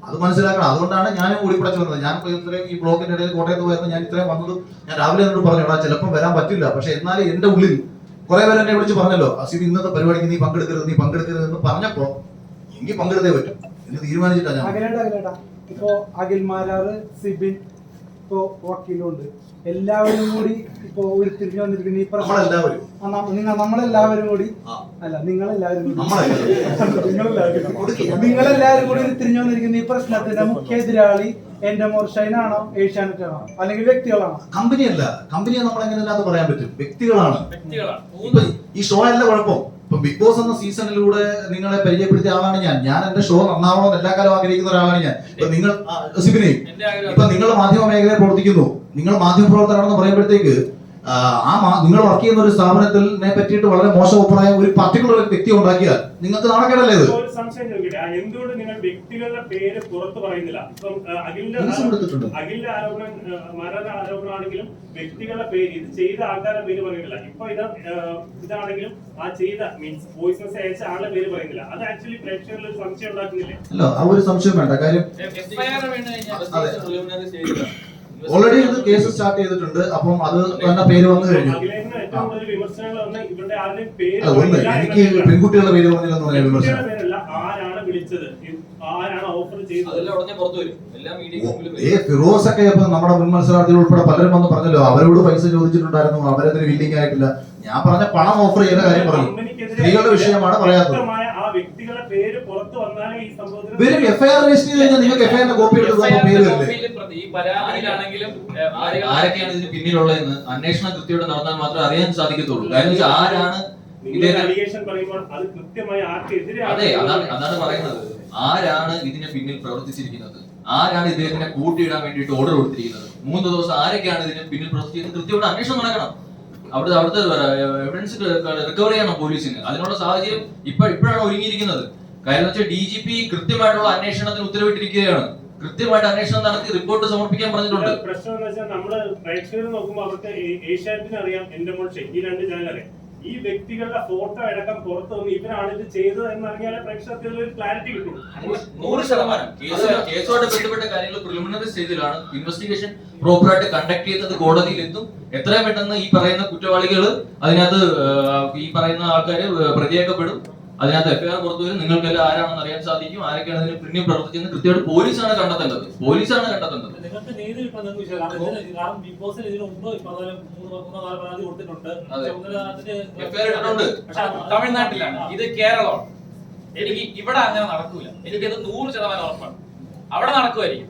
അത് മനസ്സിലാക്കണം. അതുകൊണ്ടാണ് ഞാനും ഓടിപ്പടച്ചു വന്നത് ഞാൻ ഇത്രയും ഈ ബ്ലോക്കിന്റെ ഇടയിൽ കോട്ടയത്ത് പോയപ്പോൾ ഞാൻ ഇത്രയും വന്നത് ഞാൻ രാവിലെ എന്നോട് പറഞ്ഞു എടാ ചിലപ്പോൾ വരാൻ പറ്റില്ല. പക്ഷെ എന്നാലും എന്റെ ഉള്ളിൽ കുറെ പേര് എന്നെ വിളിച്ച് പറഞ്ഞല്ലോ അസിദ് ഇന്നത്തെ പരിപാടിക്ക് നീ പങ്കെടുക്കരുത് നീ പങ്കെടുക്കരുത് എന്ന് പറഞ്ഞപ്പോ എനിക്ക് പങ്കെടുത്തേ പറ്റും. എന്ന് തീരുമാനിച്ചിട്ടാണ് ഞാൻ ഇപ്പോ അഖിൽ അഖിൽമാരാറ് സിബിൻ ഇപ്പോ വക്കീലുണ്ട്. എല്ലാവരും കൂടി ഇപ്പൊ ഉരുത്തിരിഞ്ഞു വന്നിരിക്കുന്ന. ഈ പ്രശ്നം നമ്മളെല്ലാവരും. ആ, ന- നമ്മളെല്ലാവരും കൂടി ആ. അല്ല നിങ്ങളെല്ലാവരും കൂടി. നിങ്ങളെല്ലാവരും കൊടുക്ക്. നിങ്ങളെല്ലാവരും കൂടി ഉരുത്തിരിഞ്ഞു വന്നിരിക്കുന്ന. ഈ പ്രശ്നത്തിന്റെ മുഖ്യ എതിരാളി എന്റെ മോർഷൈനാണോ ഏഷ്യാനെറ്റ് ആണോ അല്ലെങ്കിൽ വ്യക്തികളാണോ? കമ്പനിയല്ല. കമ്പനിയെ നമ്മൾ എങ്ങനെയല്ലാതെ പറയാൻ പറ്റും. വ്യക്തികളാണ്. വ്യക്തികളാണ്. ഇപ്പൊ ഈ ഷോ അല്ല കുഴപ്പം. ഇപ്പൊ ബിഗ് ബോസ് എന്ന സീസണിലൂടെ നിങ്ങളെ പരിചയപ്പെടുത്തിയ ആളാണ് ഞാൻ. ഞാൻ എന്റെ ഷോ നന്നാവണമെന്ന് എല്ലാ കാലവും ആഗ്രഹിക്കുന്ന ഒരാളാണ് ഞാൻ. ഇപ്പൊ നിങ്ങൾ സിബിനെ ഇപ്പൊ നിങ്ങൾ മാധ്യമ മേഖലയിൽ പ്രവർത്തിക്കുന്നു. നിങ്ങൾ മാധ്യമ പ്രവർത്തകരാണെന്ന് പറയുമ്പോഴത്തേക്ക് ആ, നിങ്ങൾ വർക്ക് ചെയ്യുന്ന ഒരു സ്ഥാപനത്തിനെ പറ്റിയിട്ട് വളരെ മോശം അഭിപ്രായം ഒരു പർട്ടിക്കുലർ വ്യക്തി ഉണ്ടാക്കിയാൽ നിങ്ങൾക്ക് നാണക്കേടല്ലേ ഇത്? ഒരു സംശയം ചോദിക്കട്ടെ. ആ, എന്തുകൊണ്ട് നിങ്ങൾ വ്യക്തികളുടെ പേര് പുറത്ത് പറയുന്നില്ല? ഇപ്പം അഖിലിന്റെ അഖിലിന്റെ ആരോപണം മരണ ആരോപണമാണെങ്കിലും വ്യക്തികളുടെ പേര് ഇത് ചെയ്ത ആൾക്കാരുടെ പേര് പറയുന്നില്ല. ഇപ്പൊ ഇത് ഇതാണെങ്കിലും ആ ചെയ്ത മീൻസ് വോയിസ് മെസ്സേജ് അയച്ച ആളുടെ പേര് പറയുന്നില്ല. അത് ആക്ച്വലി പ്രേക്ഷകരിൽ ഒരു സംശയം ഉണ്ടാക്കുന്നില്ലേ? അല്ല ആ ഒരു സംശയം വേണ്ട. കാര്യം ഓൾറെഡി ഇത് കേസ് സ്റ്റാർട്ട് ചെയ്തിട്ടുണ്ട്. അപ്പം അത് തന്നെ പേര് വന്നു കഴിഞ്ഞു. അതുകൊണ്ട് എനിക്ക്. പെൺകുട്ടികളുടെ പേര് വന്നില്ലെന്ന് പറയാൻ വിമർശനം. ഏ ഫിറോസ് ഒക്കെ ഇപ്പൊ നമ്മുടെ മുൻ മത്സരാർത്ഥികൾ ഉൾപ്പെടെ പലരും വന്ന് പറഞ്ഞല്ലോ അവരോട് പൈസ ചോദിച്ചിട്ടുണ്ടായിരുന്നു അവരതിന് വില്ലിങ് ആയിട്ടില്ല. ഞാൻ പറഞ്ഞ പണം ഓഫർ ചെയ്യുന്ന കാര്യം പറഞ്ഞു സ്ത്രീകളുടെ വിഷയമാണ് പറയാത്തത്. ആ വ്യക്തികളുടെ പേര് പുറത്തു വന്നാലേ ഈ സംഭവത്തിന് വരും എഫ്ഐആർ രജിസ്റ്റർ ചെയ്ത് കഴിഞ്ഞാൽ നിങ്ങൾക്ക് എഫ്ഐആറിന്റെ കോപ്പി എടുത്ത് പേര് വരില്ലേ പരാതിയിലാണെങ്കിലും ആരൊക്കെയാണ് ഇതിന് പിന്നിലുള്ളതെന്ന് അന്വേഷണം കൃത്യമായിട്ട് നടന്നാൽ മാത്രമേ അറിയാൻ സാധിക്കത്തുള്ളൂ. കാര്യം വെച്ചാൽ ആരാണ് അത് കൃത്യമായി ആർക്കെതിരെ അതെ അതാണ് അതാണ് പറയുന്നത്. ആരാണ് ഇതിന് പിന്നിൽ പ്രവർത്തിച്ചിരിക്കുന്നത്? ആരാണ് ഇദ്ദേഹത്തിനെ കൂട്ടിയിടാൻ വേണ്ടിയിട്ട് ഓർഡർ കൊടുത്തിരിക്കുന്നത്? മൂന്ന് ദിവസം ആരൊക്കെയാണ് ഇതിന് പിന്നിൽ പ്രവർത്തിക്കുന്നത് കൃത്യമായിട്ട് അന്വേഷണം നടക്കണം. അവിടെ അവിടുത്തെ എവിഡൻസ് റിക്കവർ ചെയ്യണം പോലീസിന്. അതിനുള്ള സാഹചര്യം ഇപ്പൊ ഇപ്പോഴാണ് ഒരുങ്ങിയിരിക്കുന്നത്. കാര്യം വെച്ചാൽ ഡി ജി പി കൃത്യമായിട്ടുള്ള അന്വേഷണത്തിന് ഉത്തരവിട്ടിരിക്കുകയാണ്. കൃത്യമായിട്ട് അന്വേഷണം നടത്തി റിപ്പോർട്ട് സമർപ്പിക്കാൻ പറഞ്ഞിട്ടുണ്ട്. പ്രശ്നം എന്ന് വെച്ചാൽ നമ്മൾ പ്രേക്ഷകർ നോക്കുമ്പോൾ അവർക്ക് ഏഷ്യാനെറ്റിന് അറിയാം എന്റെ മോൾ ഈ രണ്ട് ചാനൽ അറിയാം ഈ വ്യക്തികളുടെ ഫോട്ടോ അടക്കം പുറത്തു വന്ന് ഇവരാണ് ഇത് ചെയ്തത് എന്ന് അറിഞ്ഞാലേ പ്രേക്ഷകർക്ക് ഒരു ക്ലാരിറ്റി കിട്ടും. നൂറ് ശതമാനം. കേസ് കേസുമായിട്ട് ബന്ധപ്പെട്ട കാര്യങ്ങൾ പ്രിലിമിനറി സ്റ്റേജിലാണ് ഇൻവെസ്റ്റിഗേഷൻ പ്രോപ്പറായിട്ട് കണ്ടക്ട് ചെയ്തത് കോടതിയിൽ എത്തും എത്രയും പെട്ടെന്ന് ഈ പറയുന്ന കുറ്റവാളികൾ അതിനകത്ത് ഈ പറയുന്ന ആൾക്കാർ പ്രതിയാക്കപ്പെടും. അതിനകത്ത് എഫ്ഐആർ പുറത്തു വരും നിങ്ങൾക്കെല്ലാം ആരാണെന്ന് അറിയാൻ സാധിക്കും. ആരൊക്കെയാണ് ഇതിന് പിന്നിൽ പ്രവർത്തിച്ചെന്ന് കൃത്യമായിട്ട് പോലീസാണ് കണ്ടെത്തേണ്ടത്. പോലീസാണ് കണ്ടെത്തേണ്ടത്. നിങ്ങൾക്ക് നീതി നിങ്ങൾക്ക് കാരണം ബിഗ് ബോസിൽ ഇതിന് മുമ്പ് മൂന്ന് നാല് പരാതി കൊടുത്തിട്ടുണ്ട്. അതിന് എഫ്ഐആർ ഇട്ടിട്ടുണ്ട്. തമിഴ്നാട്ടിലാണ്. ഇത് കേരളമാണ് എനിക്ക് ഇവിടെ അങ്ങനെ നടക്കൂല. എനിക്കത് നൂറ് ശതമാനം ഉറപ്പാണ്. അവിടെ നടക്കുമായിരിക്കും.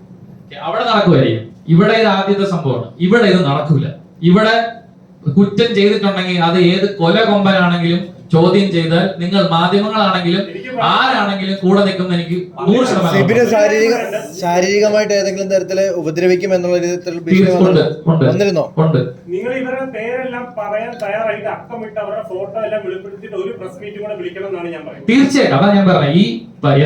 അവിടെ നടക്കുമായിരിക്കും. ഇവിടെ ഇത് ആദ്യത്തെ സംഭവമാണ്. ഇവിടെ ഇത് നടക്കൂല. ഇവിടെ കുറ്റം ചെയ്തിട്ടുണ്ടെങ്കിൽ അത് ഏത് കൊല കൊമ്പനാണെങ്കിലും ചോദ്യം ചെയ്താൽ നിങ്ങൾ മാധ്യമങ്ങളാണെങ്കിലും ആരാണെങ്കിലും കൂടെ നിൽക്കുന്ന എനിക്ക് നൂറ് ശതമാനം ശാരീരിക ശാരീരികമായിട്ട് ഏതെങ്കിലും തരത്തിൽ ഉപദ്രവിക്കും എന്നുള്ള ഉണ്ട്, വന്നിരുന്നോ? ഉണ്ട്. വന്നിരുന്നോ? ഉണ്ട്. നിങ്ങൾ ഇവരുടെ പേരെല്ലാം പറയാൻ തയ്യാറായിട്ട് അക്കമിട്ട് അവരുടെ ഫോട്ടോ എല്ലാം വെളിപ്പെടുത്തിയിട്ട് ഒരു പ്രസ് മീറ്റ് കൂടെ വിളിക്കണം എന്നാണ് ഞാൻ പറയുന്നത്. തീർച്ചയായിട്ടും അതാ ഞാൻ പറഞ്ഞ ഈ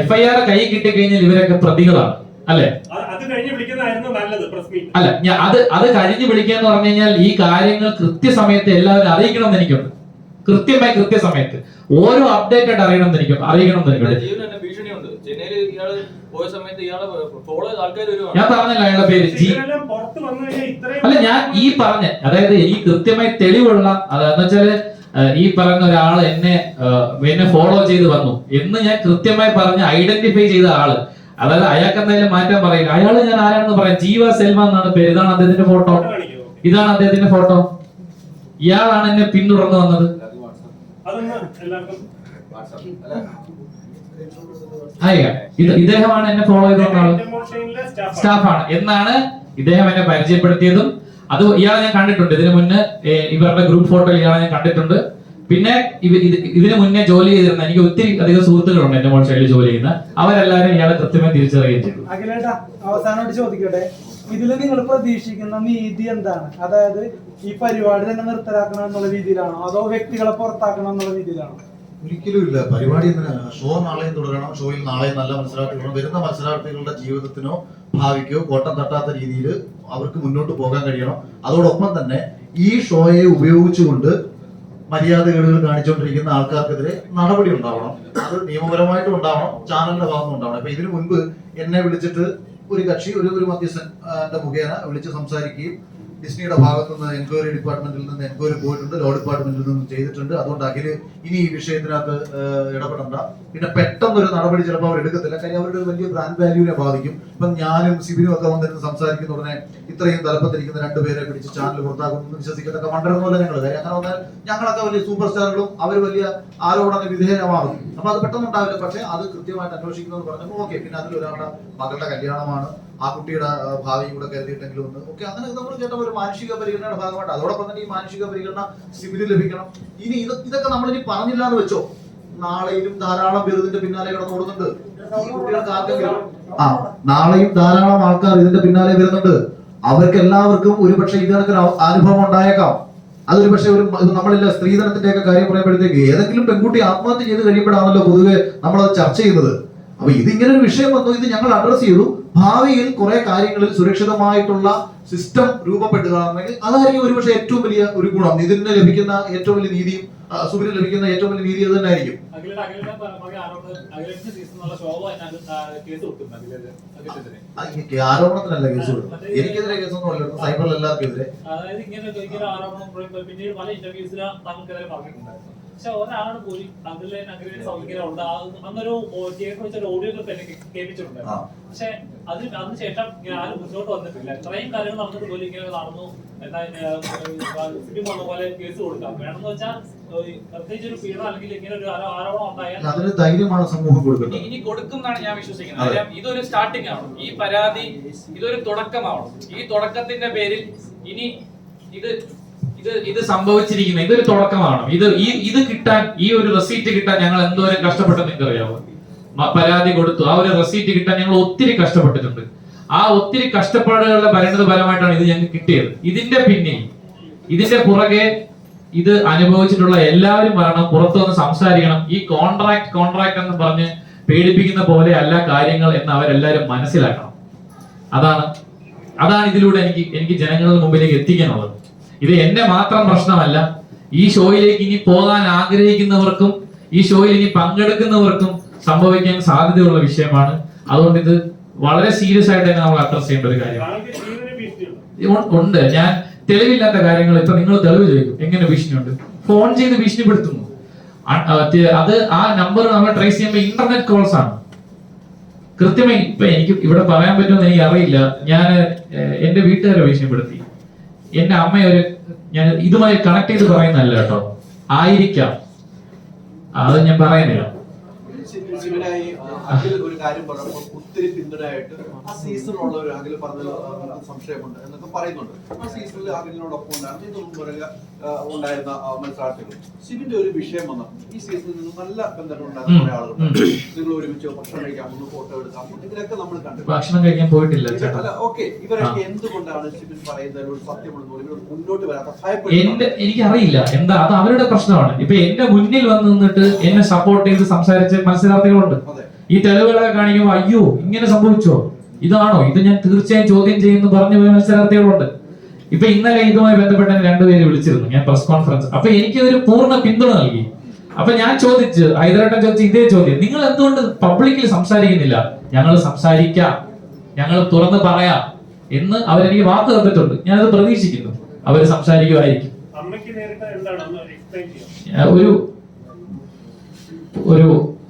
എഫ് ഐ ആർ കൈ കിട്ടിക്കഴിഞ്ഞാൽ ഇവരൊക്കെ പ്രതികളാണ് അല്ലെ? അത് കഴിഞ്ഞ് വിളിക്കുന്നതായിരുന്നു നല്ലത് പ്രസ് മീറ്റ്. അല്ല ഞാൻ അത് അത് കഴിഞ്ഞ് വിളിക്കാന്ന് പറഞ്ഞു കഴിഞ്ഞാൽ ഈ കാര്യങ്ങൾ കൃത്യസമയത്ത് എല്ലാവരും അറിയിക്കണം എന്ന് എനിക്കുണ്ട്. കൃത്യമായി കൃത്യസമയത്ത് ഓരോ അപ്ഡേറ്റഡ് അറിയണം എന്ന് എനിക്ക് അറിയണം എന്ന് എനിക്ക് ഞാൻ പറഞ്ഞല്ലോ അയാളുടെ പേര്. ജി അല്ല ഞാൻ ഈ പറഞ്ഞ അതായത് ഈ കൃത്യമായി തെളിവുള്ള അതെന്ന് വെച്ചാൽ ഈ പറഞ്ഞ ഒരാൾ എന്നെ എന്നെ ഫോളോ ചെയ്ത് വന്നു എന്ന് ഞാൻ കൃത്യമായി പറഞ്ഞ് ഐഡന്റിഫൈ ചെയ്ത ആൾ. അതായത് അയാൾക്ക് എന്തായാലും മാറ്റാൻ പറയില്ല. അയാൾ ഞാൻ ആരാണെന്ന് പറയാം? ജീവ സെൽവ എന്നാണ് പേര്. ഇതാണ് അദ്ദേഹത്തിന്റെ ഫോട്ടോ ഫോട്ടോ ഇതാണ് അദ്ദേഹത്തിന്റെ ഫോട്ടോ ഇയാളാണ് എന്നെ പിന്തുടർന്ന് വന്നത്. അതൊന്ന് എല്ലാവർക്കും ഇദ്ദേഹമാണ് എന്നെ ഫോളോ ചെയ്ത സ്റ്റാഫാണ് എന്നാണ് ഇദ്ദേഹം എന്നെ പരിചയപ്പെടുത്തിയതും. അത് ഇയാളെ ഞാൻ കണ്ടിട്ടുണ്ട്. ഇതിനു മുന്നേ ഇവരുടെ ഗ്രൂപ്പ് ഫോട്ടോയിൽ ഇയാളെ ഞാൻ കണ്ടിട്ടുണ്ട്. പിന്നെ ഇതിനു മുന്നേ ജോലി ചെയ്തിരുന്ന എനിക്ക് ഒത്തിരി അധികം സുഹൃത്തുക്കളുണ്ട് എന്റെ മോൾ ശൈലി ജോലി ചെയ്യുന്ന. അവരെല്ലാവരും ഇയാളെ കൃത്യമായി തിരിച്ചറിയുകയും ചെയ്തു. അഖിലേട്ടാ അവസാനമായിട്ട് ചോദിക്കട്ടെ? ഇതിൽ നിങ്ങൾ പ്രതീക്ഷിക്കുന്ന നീതി എന്താണ്? അതായത് ഈ പരിപാടി തന്നെ നിർത്തലാക്കണം എന്നുള്ള രീതിയിലാണോ? അതോ വ്യക്തികളെ പുറത്താക്കണം എന്നുള്ള രീതിയിലാണോ? ഒരിക്കലും ഇല്ല. പരിപാടി ഷോ നാളെയും തുടരണം. ഷോയിൽ നാളെയും നല്ല മത്സരാർത്ഥികൾ വരുന്ന മത്സരാർത്ഥികളുടെ ജീവിതത്തിനോ ഭാവിക്കോ കോട്ടം തട്ടാത്ത രീതിയിൽ അവർക്ക് മുന്നോട്ട് പോകാൻ കഴിയണം. അതോടൊപ്പം തന്നെ ഈ ഷോയെ ഉപയോഗിച്ചുകൊണ്ട് മര്യാദകേടുകൾ കാണിച്ചുകൊണ്ടിരിക്കുന്ന ആൾക്കാർക്കെതിരെ നടപടി ഉണ്ടാവണം. അത് നിയമപരമായിട്ടും ഉണ്ടാവണം. ചാനലിന്റെ ഭാഗത്തും ഉണ്ടാവണം. ഇപ്പൊ ഇതിനു മുൻപ് എന്നെ വിളിച്ചിട്ട് ഒരു കക്ഷി ഒരു ഒരു മധ്യസ്ഥൻ മുഖേന വിളിച്ച് സംസാരിക്കുകയും ഡിസ്നിയുടെ ഭാഗത്തു നിന്ന് എൻക്വയറി ഡിപ്പാർട്ട്മെന്റിൽ നിന്ന് എൻക്വയറി പോയിട്ടുണ്ട് ലോ ഡിപ്പാർട്ട്മെന്റിൽ നിന്നും ചെയ്തിട്ടുണ്ട്. അതുകൊണ്ട് അഖിൽ ഇനി ഈ വിഷയത്തിനകത്ത് ഇടപെടണ്ട. പിന്നെ പെട്ടെന്ന് ഒരു നടപടി ചിലപ്പോൾ അവർ എടുക്കത്തില്ല. കാര്യം അവരുടെ ഒരു വലിയ ബ്രാൻഡ് വാല്യൂവിനെ ബാധിക്കും. ഇപ്പം ഞാനും സിബിനും ഒക്കെ വന്നിരുന്ന് സംസാരിക്കുന്ന ഉടനെ ഇത്രയും തലപ്പത്തിരിക്കുന്ന രണ്ടുപേരെ പിടിച്ച് ചാനൽ പുറത്താക്കുന്നു വിശ്വസിക്കുന്നൊക്കെ മണ്ടരൊന്നുമല്ല ഞങ്ങൾ കാര്യം അങ്ങനെ വന്നാൽ ഞങ്ങളൊക്കെ വലിയ സൂപ്പർ സ്റ്റാറുകളും അവർ വലിയ ആരോപണ വിധേയമാകും. അപ്പൊ അത് പെട്ടെന്ന് ഉണ്ടാവില്ല. പക്ഷേ അത് കൃത്യമായിട്ട് അന്വേഷിക്കുന്നു പറഞ്ഞപ്പോൾ ഓക്കെ പിന്നെ അതിലൊരാളുടെ മകളുടെ കല്യാണമാണ്. ആ കുട്ടിയുടെ ഭാവിയും കൂടെ കരുതിയിട്ടെങ്കിലും ഒന്ന് ഓക്കെ അങ്ങനെ നമ്മൾ കേട്ട ഒരു മാനസിക പരിഗണനയുടെ ഭാഗമായിട്ട്. അതോടൊപ്പം തന്നെ ഈ മാനസിക പരിഗണന സിവിലിൽ ലഭിക്കണം. ഇനി ഇത് ഇതൊക്കെ നമ്മൾ ഇനി പറഞ്ഞില്ല എന്ന് വെച്ചോ? നാളെയും ധാരാളം പേര് ഇതിന്റെ പിന്നാലെ കിടന്ന് ഓടുന്നുണ്ട് ഈ കുട്ടികൾക്ക് ആർക്കെങ്കിലും? ആ നാളെയും ധാരാളം ആൾക്കാർ ഇതിന്റെ പിന്നാലെ വരുന്നുണ്ട്. അവർക്ക് എല്ലാവർക്കും ഒരുപക്ഷെ ഇതിനൊക്കെ അനുഭവം ഉണ്ടായേക്കാം. അതൊരു പക്ഷേ ഒരു നമ്മളില്ല സ്ത്രീധനത്തിന്റെ ഒക്കെ കാര്യം പറയുമ്പോഴത്തേക്ക് ഏതെങ്കിലും പെൺകുട്ടി ആത്മഹത്യ ചെയ്ത് കഴിയുമ്പോഴാണല്ലോ പൊതുവെ നമ്മളത് ചർച്ച ചെയ്യുന്നത്. അപ്പൊ ഇതിങ്ങനെ ഒരു വിഷയം വന്നു. ഇത് ഞങ്ങൾ അഡ്രസ് ചെയ്തു. ഭാവിയിൽ കുറെ കാര്യങ്ങളിൽ സുരക്ഷിതമായിട്ടുള്ള സിസ്റ്റം രൂപപ്പെടുകയാണെങ്കിൽ അതായിരിക്കും ഒരുപക്ഷെ ഏറ്റവും വലിയ ഒരു ഗുണം. ഇതിന് ലഭിക്കുന്ന ഏറ്റവും വലിയ നീതിയും സുബിന് ലഭിക്കുന്ന ഏറ്റവും വലിയ നീതി അത് തന്നെയായിരിക്കും. ആരോപണത്തിനല്ല കേസ് എനിക്കെതിരെ കേസൊന്നും അല്ല സൈബറിൽ എല്ലാവർക്കെതിരെ. അതായത് ഇങ്ങനെ ഇങ്ങനെ ആരോപണം പറയുമ്പോൾ പിന്നീട് പല ഇന്റർവ്യൂസിലും താങ്കൾക്കെതിരെ പറഞ്ഞിട്ടുണ്ടായിരുന്നു. പക്ഷെ ഒരാൾ പോയി അഖിലെ അഖിലെ സൗകര്യം ഉണ്ടാകുന്നു അന്നൊരു വെച്ചൊരു ഓഡിയോ ക്ലിപ്പ് എനിക്ക് കേൾപ്പിച്ചിട്ടുണ്ടായിരുന്നു. പക്ഷെ അതിന് അതിനുശേഷം ഇങ്ങനെ ആരും മുന്നോട്ട് വന്നിട്ടില്ല. ഇത്രയും കാര്യങ്ങൾ നടന്നിട്ട് പോലും ഇങ്ങനെ നടന്നു. എന്നാൽ സിനിമ വന്ന പോലെ കേസ് കൊടുക്കാം. വേണമെന്ന് വെച്ചാൽ പ്രത്യേകിച്ച് ഒരു പീഡനം അല്ലെങ്കിൽ ഇങ്ങനെ ഒരു ആരോപണം ഉണ്ടായാൽ അതിന് ധൈര്യമാണ് സമൂഹം ഇനി കൊടുക്കുന്നത് ഇനി കൊടുക്കും എന്നാണ് ഞാൻ വിശ്വസിക്കുന്നത്. ഇതൊരു സ്റ്റാർട്ടിംഗ് ആണ്. ഈ പരാതി ഇതൊരു തുടക്കമാവണം ഈ തുടക്കത്തിന്റെ പേരിൽ ഇനി ഇത് ഇത് ഇത് സംഭവിച്ചിരിക്കുന്ന ഇതൊരു തുടക്കമാണ്. ഇത് ഈ ഇത് കിട്ടാൻ ഈ ഒരു റെസീറ്റ് കിട്ടാൻ ഞങ്ങൾ എന്തോരം കഷ്ടപ്പെട്ടെന്ന് നിങ്ങൾക്ക് അറിയാമോ പരാതി കൊടുത്തു. ആ ഒരു റെസീറ്റ് കിട്ടാൻ ഞങ്ങൾ ഒത്തിരി കഷ്ടപ്പെട്ടിട്ടുണ്ട്. ആ ഒത്തിരി കഷ്ടപ്പാടുകളുടെ പരിണിത ഫലമായിട്ടാണ് ഇത് ഞങ്ങൾക്ക് കിട്ടിയത്. ഇതിന്റെ പിന്നിൽ ഇതിന്റെ പുറകെ ഇത് അനുഭവിച്ചിട്ടുള്ള എല്ലാവരും വരണം പുറത്തു വന്ന് സംസാരിക്കണം. ഈ കോൺട്രാക്ട് കോൺട്രാക്ട് എന്ന് പറഞ്ഞ് പേടിപ്പിക്കുന്ന പോലെ അല്ല കാര്യങ്ങൾ എന്ന് അവരെല്ലാവരും മനസ്സിലാക്കണം. അതാണ് അതാണ് ഇതിലൂടെ എനിക്ക് എനിക്ക് ജനങ്ങളുടെ മുമ്പിലേക്ക് എത്തിക്കാനുള്ളത്. ഇത് എന്റെ മാത്രം പ്രശ്നമല്ല. ഈ ഷോയിലേക്ക് ഇനി പോകാൻ ആഗ്രഹിക്കുന്നവർക്കും ഈ ഷോയിൽ ഇനി പങ്കെടുക്കുന്നവർക്കും സംഭവിക്കാൻ സാധ്യതയുള്ള വിഷയമാണ്. അതുകൊണ്ട് ഇത് വളരെ സീരിയസ് ആയിട്ട് തന്നെ നമ്മൾ അഡ്രസ് ചെയ്യേണ്ട ഒരു കാര്യമാണ്. ഉണ്ട്. ഞാൻ തെളിവില്ലാത്ത കാര്യങ്ങൾ ഇപ്പൊ നിങ്ങൾ തെളിവ് ചോദിക്കും. എങ്ങനെ ഭീഷണിയുണ്ട്? ഫോൺ ചെയ്ത് ഭീഷണിപ്പെടുത്തുന്നു. അത് ആ നമ്പർ നമ്മൾ ട്രേസ് ചെയ്യുമ്പോൾ ഇന്റർനെറ്റ് കോൾസ് ആണ്. കൃത്യമായി ഇപ്പൊ എനിക്ക് ഇവിടെ പറയാൻ പറ്റുമെന്ന് എനിക്ക് അറിയില്ല ഞാൻ എന്റെ വീട്ടുകാരെ ഭീഷണിപ്പെടുത്തി. എന്റെ അമ്മ ഒരു ഞാൻ ഇതുമായി കണക്ട് ചെയ്ത് പറയുന്നതല്ല കേട്ടോ. ആയിരിക്കാം. അത് ഞാൻ പറയുന്നില്ല. അഖിൽ ഒരു കാര്യം പറഞ്ഞപ്പോൾ ഒത്തിരി പിന്തുണയായിട്ട് ആ സീസണുള്ള ഒരു അഖിൽ പറഞ്ഞ സംശയമുണ്ട് എന്നൊക്കെ പറയുന്നുണ്ട്. ആ സീസണിൽ അഖിലിനോടൊപ്പം ഉണ്ടായിരുന്നു. ഇതൊന്നും പറയുക ഉണ്ടായിരുന്ന മത്സരാർത്ഥികൾ. ശിവിന്റെ ഒരു വിഷയം വന്നു. ഈ സീസണിൽ നിന്ന് നല്ല ബന്ധങ്ങളുണ്ടായിരുന്ന കുറെ ആളുകൾ. നിങ്ങൾ ഒരുമിച്ച് ഭക്ഷണം കഴിക്കാൻ ഒന്ന് ഫോട്ടോ എടുക്കാം ഇതിലൊക്കെ നമ്മൾ കണ്ടു ഭക്ഷണം കഴിക്കാൻ പോയിട്ടില്ല അല്ല ഓക്കെ ഇവരൊക്കെ. എന്തുകൊണ്ടാണ് ശിവിൻ പറയുന്നതിൽ ഒരു സത്യമുണ്ടെന്ന് ഇവർ മുന്നോട്ട് വരാത്ത ഭയപ്പെടുന്നു എനിക്കറിയില്ല. എന്താ അത് അവരുടെ പ്രശ്നമാണ്. ഇപ്പൊ എന്റെ മുന്നിൽ വന്ന് നിന്നിട്ട് എന്നെ സപ്പോർട്ട് ചെയ്ത് സംസാരിച്ച മത്സരാർത്ഥികളുണ്ട്. ഈ തെളിവുകളൊക്കെ കാണിക്കുമ്പോൾ അയ്യോ ഇങ്ങനെ സംഭവിച്ചോ? ഇതാണോ? ഇത് ഞാൻ തീർച്ചയായും ചോദ്യം ചെയ്യുന്നു പറഞ്ഞു പോയ മത്സരാർത്ഥികളുണ്ട്. ഇപ്പൊ ഇന്നലെ ഇതുമായി ബന്ധപ്പെട്ട് രണ്ടുപേര് വിളിച്ചിരുന്നു ഞാൻ പ്രസ് കോൺഫറൻസ്. അപ്പൊ എനിക്ക് ഒരു പൂർണ പിന്തുണ നൽകി. അപ്പൊ ഞാൻ ചോദിച്ച് ഹൈദരാട്ടൻ ചോദിച്ച ഇതേ ചോദ്യം നിങ്ങൾ എന്തുകൊണ്ട് പബ്ലിക്കിൽ സംസാരിക്കുന്നില്ല? ഞങ്ങൾ സംസാരിക്കാം ഞങ്ങൾ തുറന്ന് പറയാം എന്ന് അവരെനിക്ക് വാക്ക് തന്നിട്ടുണ്ട്. ഞാനത് പ്രതീക്ഷിക്കുന്നു. അവർ സംസാരിക്കുമായിരിക്കും. ഒരു ഒരു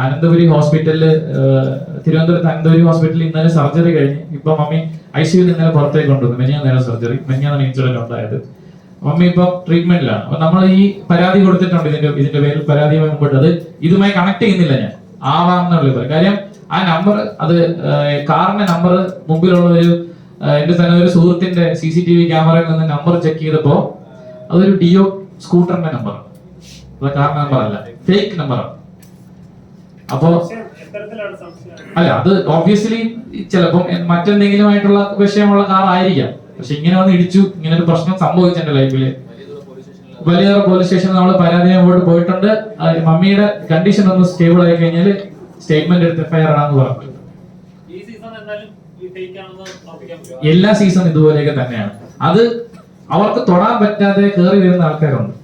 അനന്തപുരി ഹോസ്പിറ്റലിൽ ആ, തിരുവനന്തപുരത്ത് അനന്തപുരി ഹോസ്പിറ്റലിൽ ഇന്നലെ സർജറി കഴിഞ്ഞ്. ഇപ്പൊ മമ്മി ഐ സിയുയിൽ ഇന്നലെ പുറത്തേക്ക് കൊണ്ടുവന്നു. മെനിയാൻ നേരം സർജറി. മെനിയാണ് ഇൻസിഡന്റ് ഉണ്ടായത്. മമ്മി ഇപ്പൊ ട്രീറ്റ്മെന്റിലാണ്. അപ്പൊ നമ്മൾ ഈ പരാതി കൊടുത്തിട്ടുണ്ട് ഇതിന്റെ ഇതിന്റെ പേരിൽ പരാതി മുമ്പോട്ട് അത് ഇതുമായി കണക്ട് ചെയ്യുന്നില്ല ഞാൻ. ആവാം എന്നുള്ളത് കാര്യം ആ നമ്പർ അത് കാറിന്റെ നമ്പർ മുമ്പിലുള്ള ഒരു എന്റെ തന്നെ ഒരു സുഹൃത്തിന്റെ സി സി ടി വി ക്യാമറയിൽ നിന്ന് നമ്പർ ചെക്ക് ചെയ്തപ്പോ അതൊരു ഡിയോ സ്കൂട്ടറിന്റെ നമ്പർ കാർ നമ്പർ അല്ല. ഫേക്ക് നമ്പറാണ് അപ്പോ അല്ല അത് ഓബിയസ്ലി ചിലപ്പം മറ്റെന്തെങ്കിലും ആയിട്ടുള്ള വിഷയമുള്ള കാർ ആയിരിക്കാം. പക്ഷെ ഇങ്ങനെ വന്ന് ഇടിച്ചു ഇങ്ങനെ ഒരു പ്രശ്നം സംഭവിച്ചു എന്റെ ലൈഫിൽ വലിയ പോലീസ് സ്റ്റേഷനിൽ നമ്മൾ പരാതി അങ്ങോട്ട് പോയിട്ടുണ്ട്. മമ്മിയുടെ കണ്ടീഷൻ ഒന്ന് സ്റ്റേബിൾ ആയി കഴിഞ്ഞാൽ സ്റ്റേറ്റ്മെന്റ് എടുത്ത് എഫ്ഐആർ ആണെന്ന് പറഞ്ഞു. എല്ലാ സീസൺ ഇതുപോലെയൊക്കെ തന്നെയാണ്. അത് അവർക്ക് തൊടാൻ പറ്റാതെ കയറി വരുന്ന ആൾക്കാരുണ്ട്.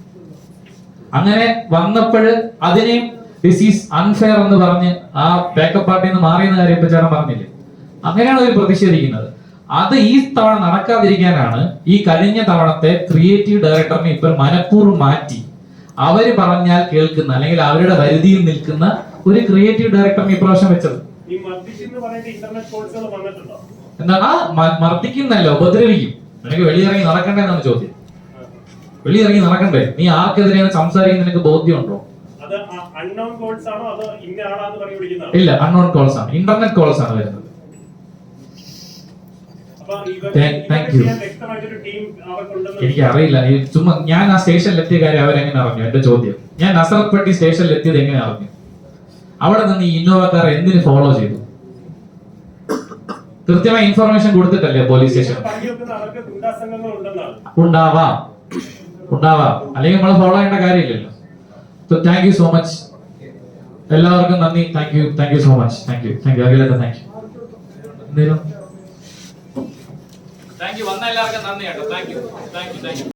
അങ്ങനെ വന്നപ്പോൾ അതിനെയും ഡിസീസ് അൺഫെയർ എന്ന് പറഞ്ഞ് ആ ബാക്കപ്പ് പാർട്ടിന്ന് നിന്ന് മാറിയെന്ന കാര്യം ഇപ്പൊ ചേട്ടൻ പറഞ്ഞില്ലേ? അങ്ങനെയാണ് അവർ പ്രതിഷേധിക്കുന്നത്. അത് ഈ തവണ നടക്കാതിരിക്കാനാണ് ഈ കഴിഞ്ഞ തവണത്തെ ക്രിയേറ്റീവ് ഡയറക്ടറിനെ ഇപ്പൊ മനഃപൂർവം മാറ്റി. അവർ പറഞ്ഞാൽ കേൾക്കുന്ന അല്ലെങ്കിൽ അവരുടെ പരിധിയിൽ നിൽക്കുന്ന ഒരു ക്രിയേറ്റീവ് ഡയറക്ടറിനെ ഇപ്രാവശ്യം വെച്ചത്. എന്താണ് മർദ്ദിക്കുന്നല്ല ഉപദ്രവിക്കും. നിനക്ക് വെളിയിറങ്ങി നടക്കണ്ടേന്നാണ് ചോദ്യം. വെളിയിറങ്ങി നടക്കണ്ടേ? നീ ആർക്കെതിരെയാണ് സംസാരിക്കുന്ന നിനക്ക് ബോധ്യമുണ്ടോ? അൺനോൺ കോഴ്സ് ആണോ അതോ ഇന്ന ആളാന്ന് പറഞ്ഞ് വിളിക്കുന്നതാണോ? ഇല്ല അൺനോൺ കോൾസ് ആണ്. ഇന്റർനെറ്റ് കോൾസ് ആണ് വരുന്നത്. എനിക്ക് അറിയില്ല. ചുമ്മാ ഞാൻ ആ സ്റ്റേഷനിൽ എത്തിയ കാര്യം അവരെങ്ങനെ അറിഞ്ഞു? എന്റെ ചോദ്യം. ഞാൻ നസറപ്പെട്ടി സ്റ്റേഷനിൽ എത്തിയത് എങ്ങനെ അറിഞ്ഞു? അവിടെ നിന്ന് ഈ ഇന്നോവക്കാർ എന്തിന് ഫോളോ ചെയ്തു? കൃത്യമായ ഇൻഫർമേഷൻ കൊടുത്തിട്ടല്ലേ പോലീസ് സ്റ്റേഷൻ ഉണ്ടാവാം. ഉണ്ടാവാം. അല്ലെങ്കിൽ നമ്മൾ ഫോളോ ചെയ്യേണ്ട കാര്യമില്ലല്ലോ. So thank you so much എല്ലാവർക്കും നന്ദി. Thank you thank you so much thank you thank you അഖിലത്തെ thank you എന്തെങ്കിലും താങ്ക് യു വന്ന എല്ലാവർക്കും നന്ദി കേട്ടോ. Thank you thank you thank you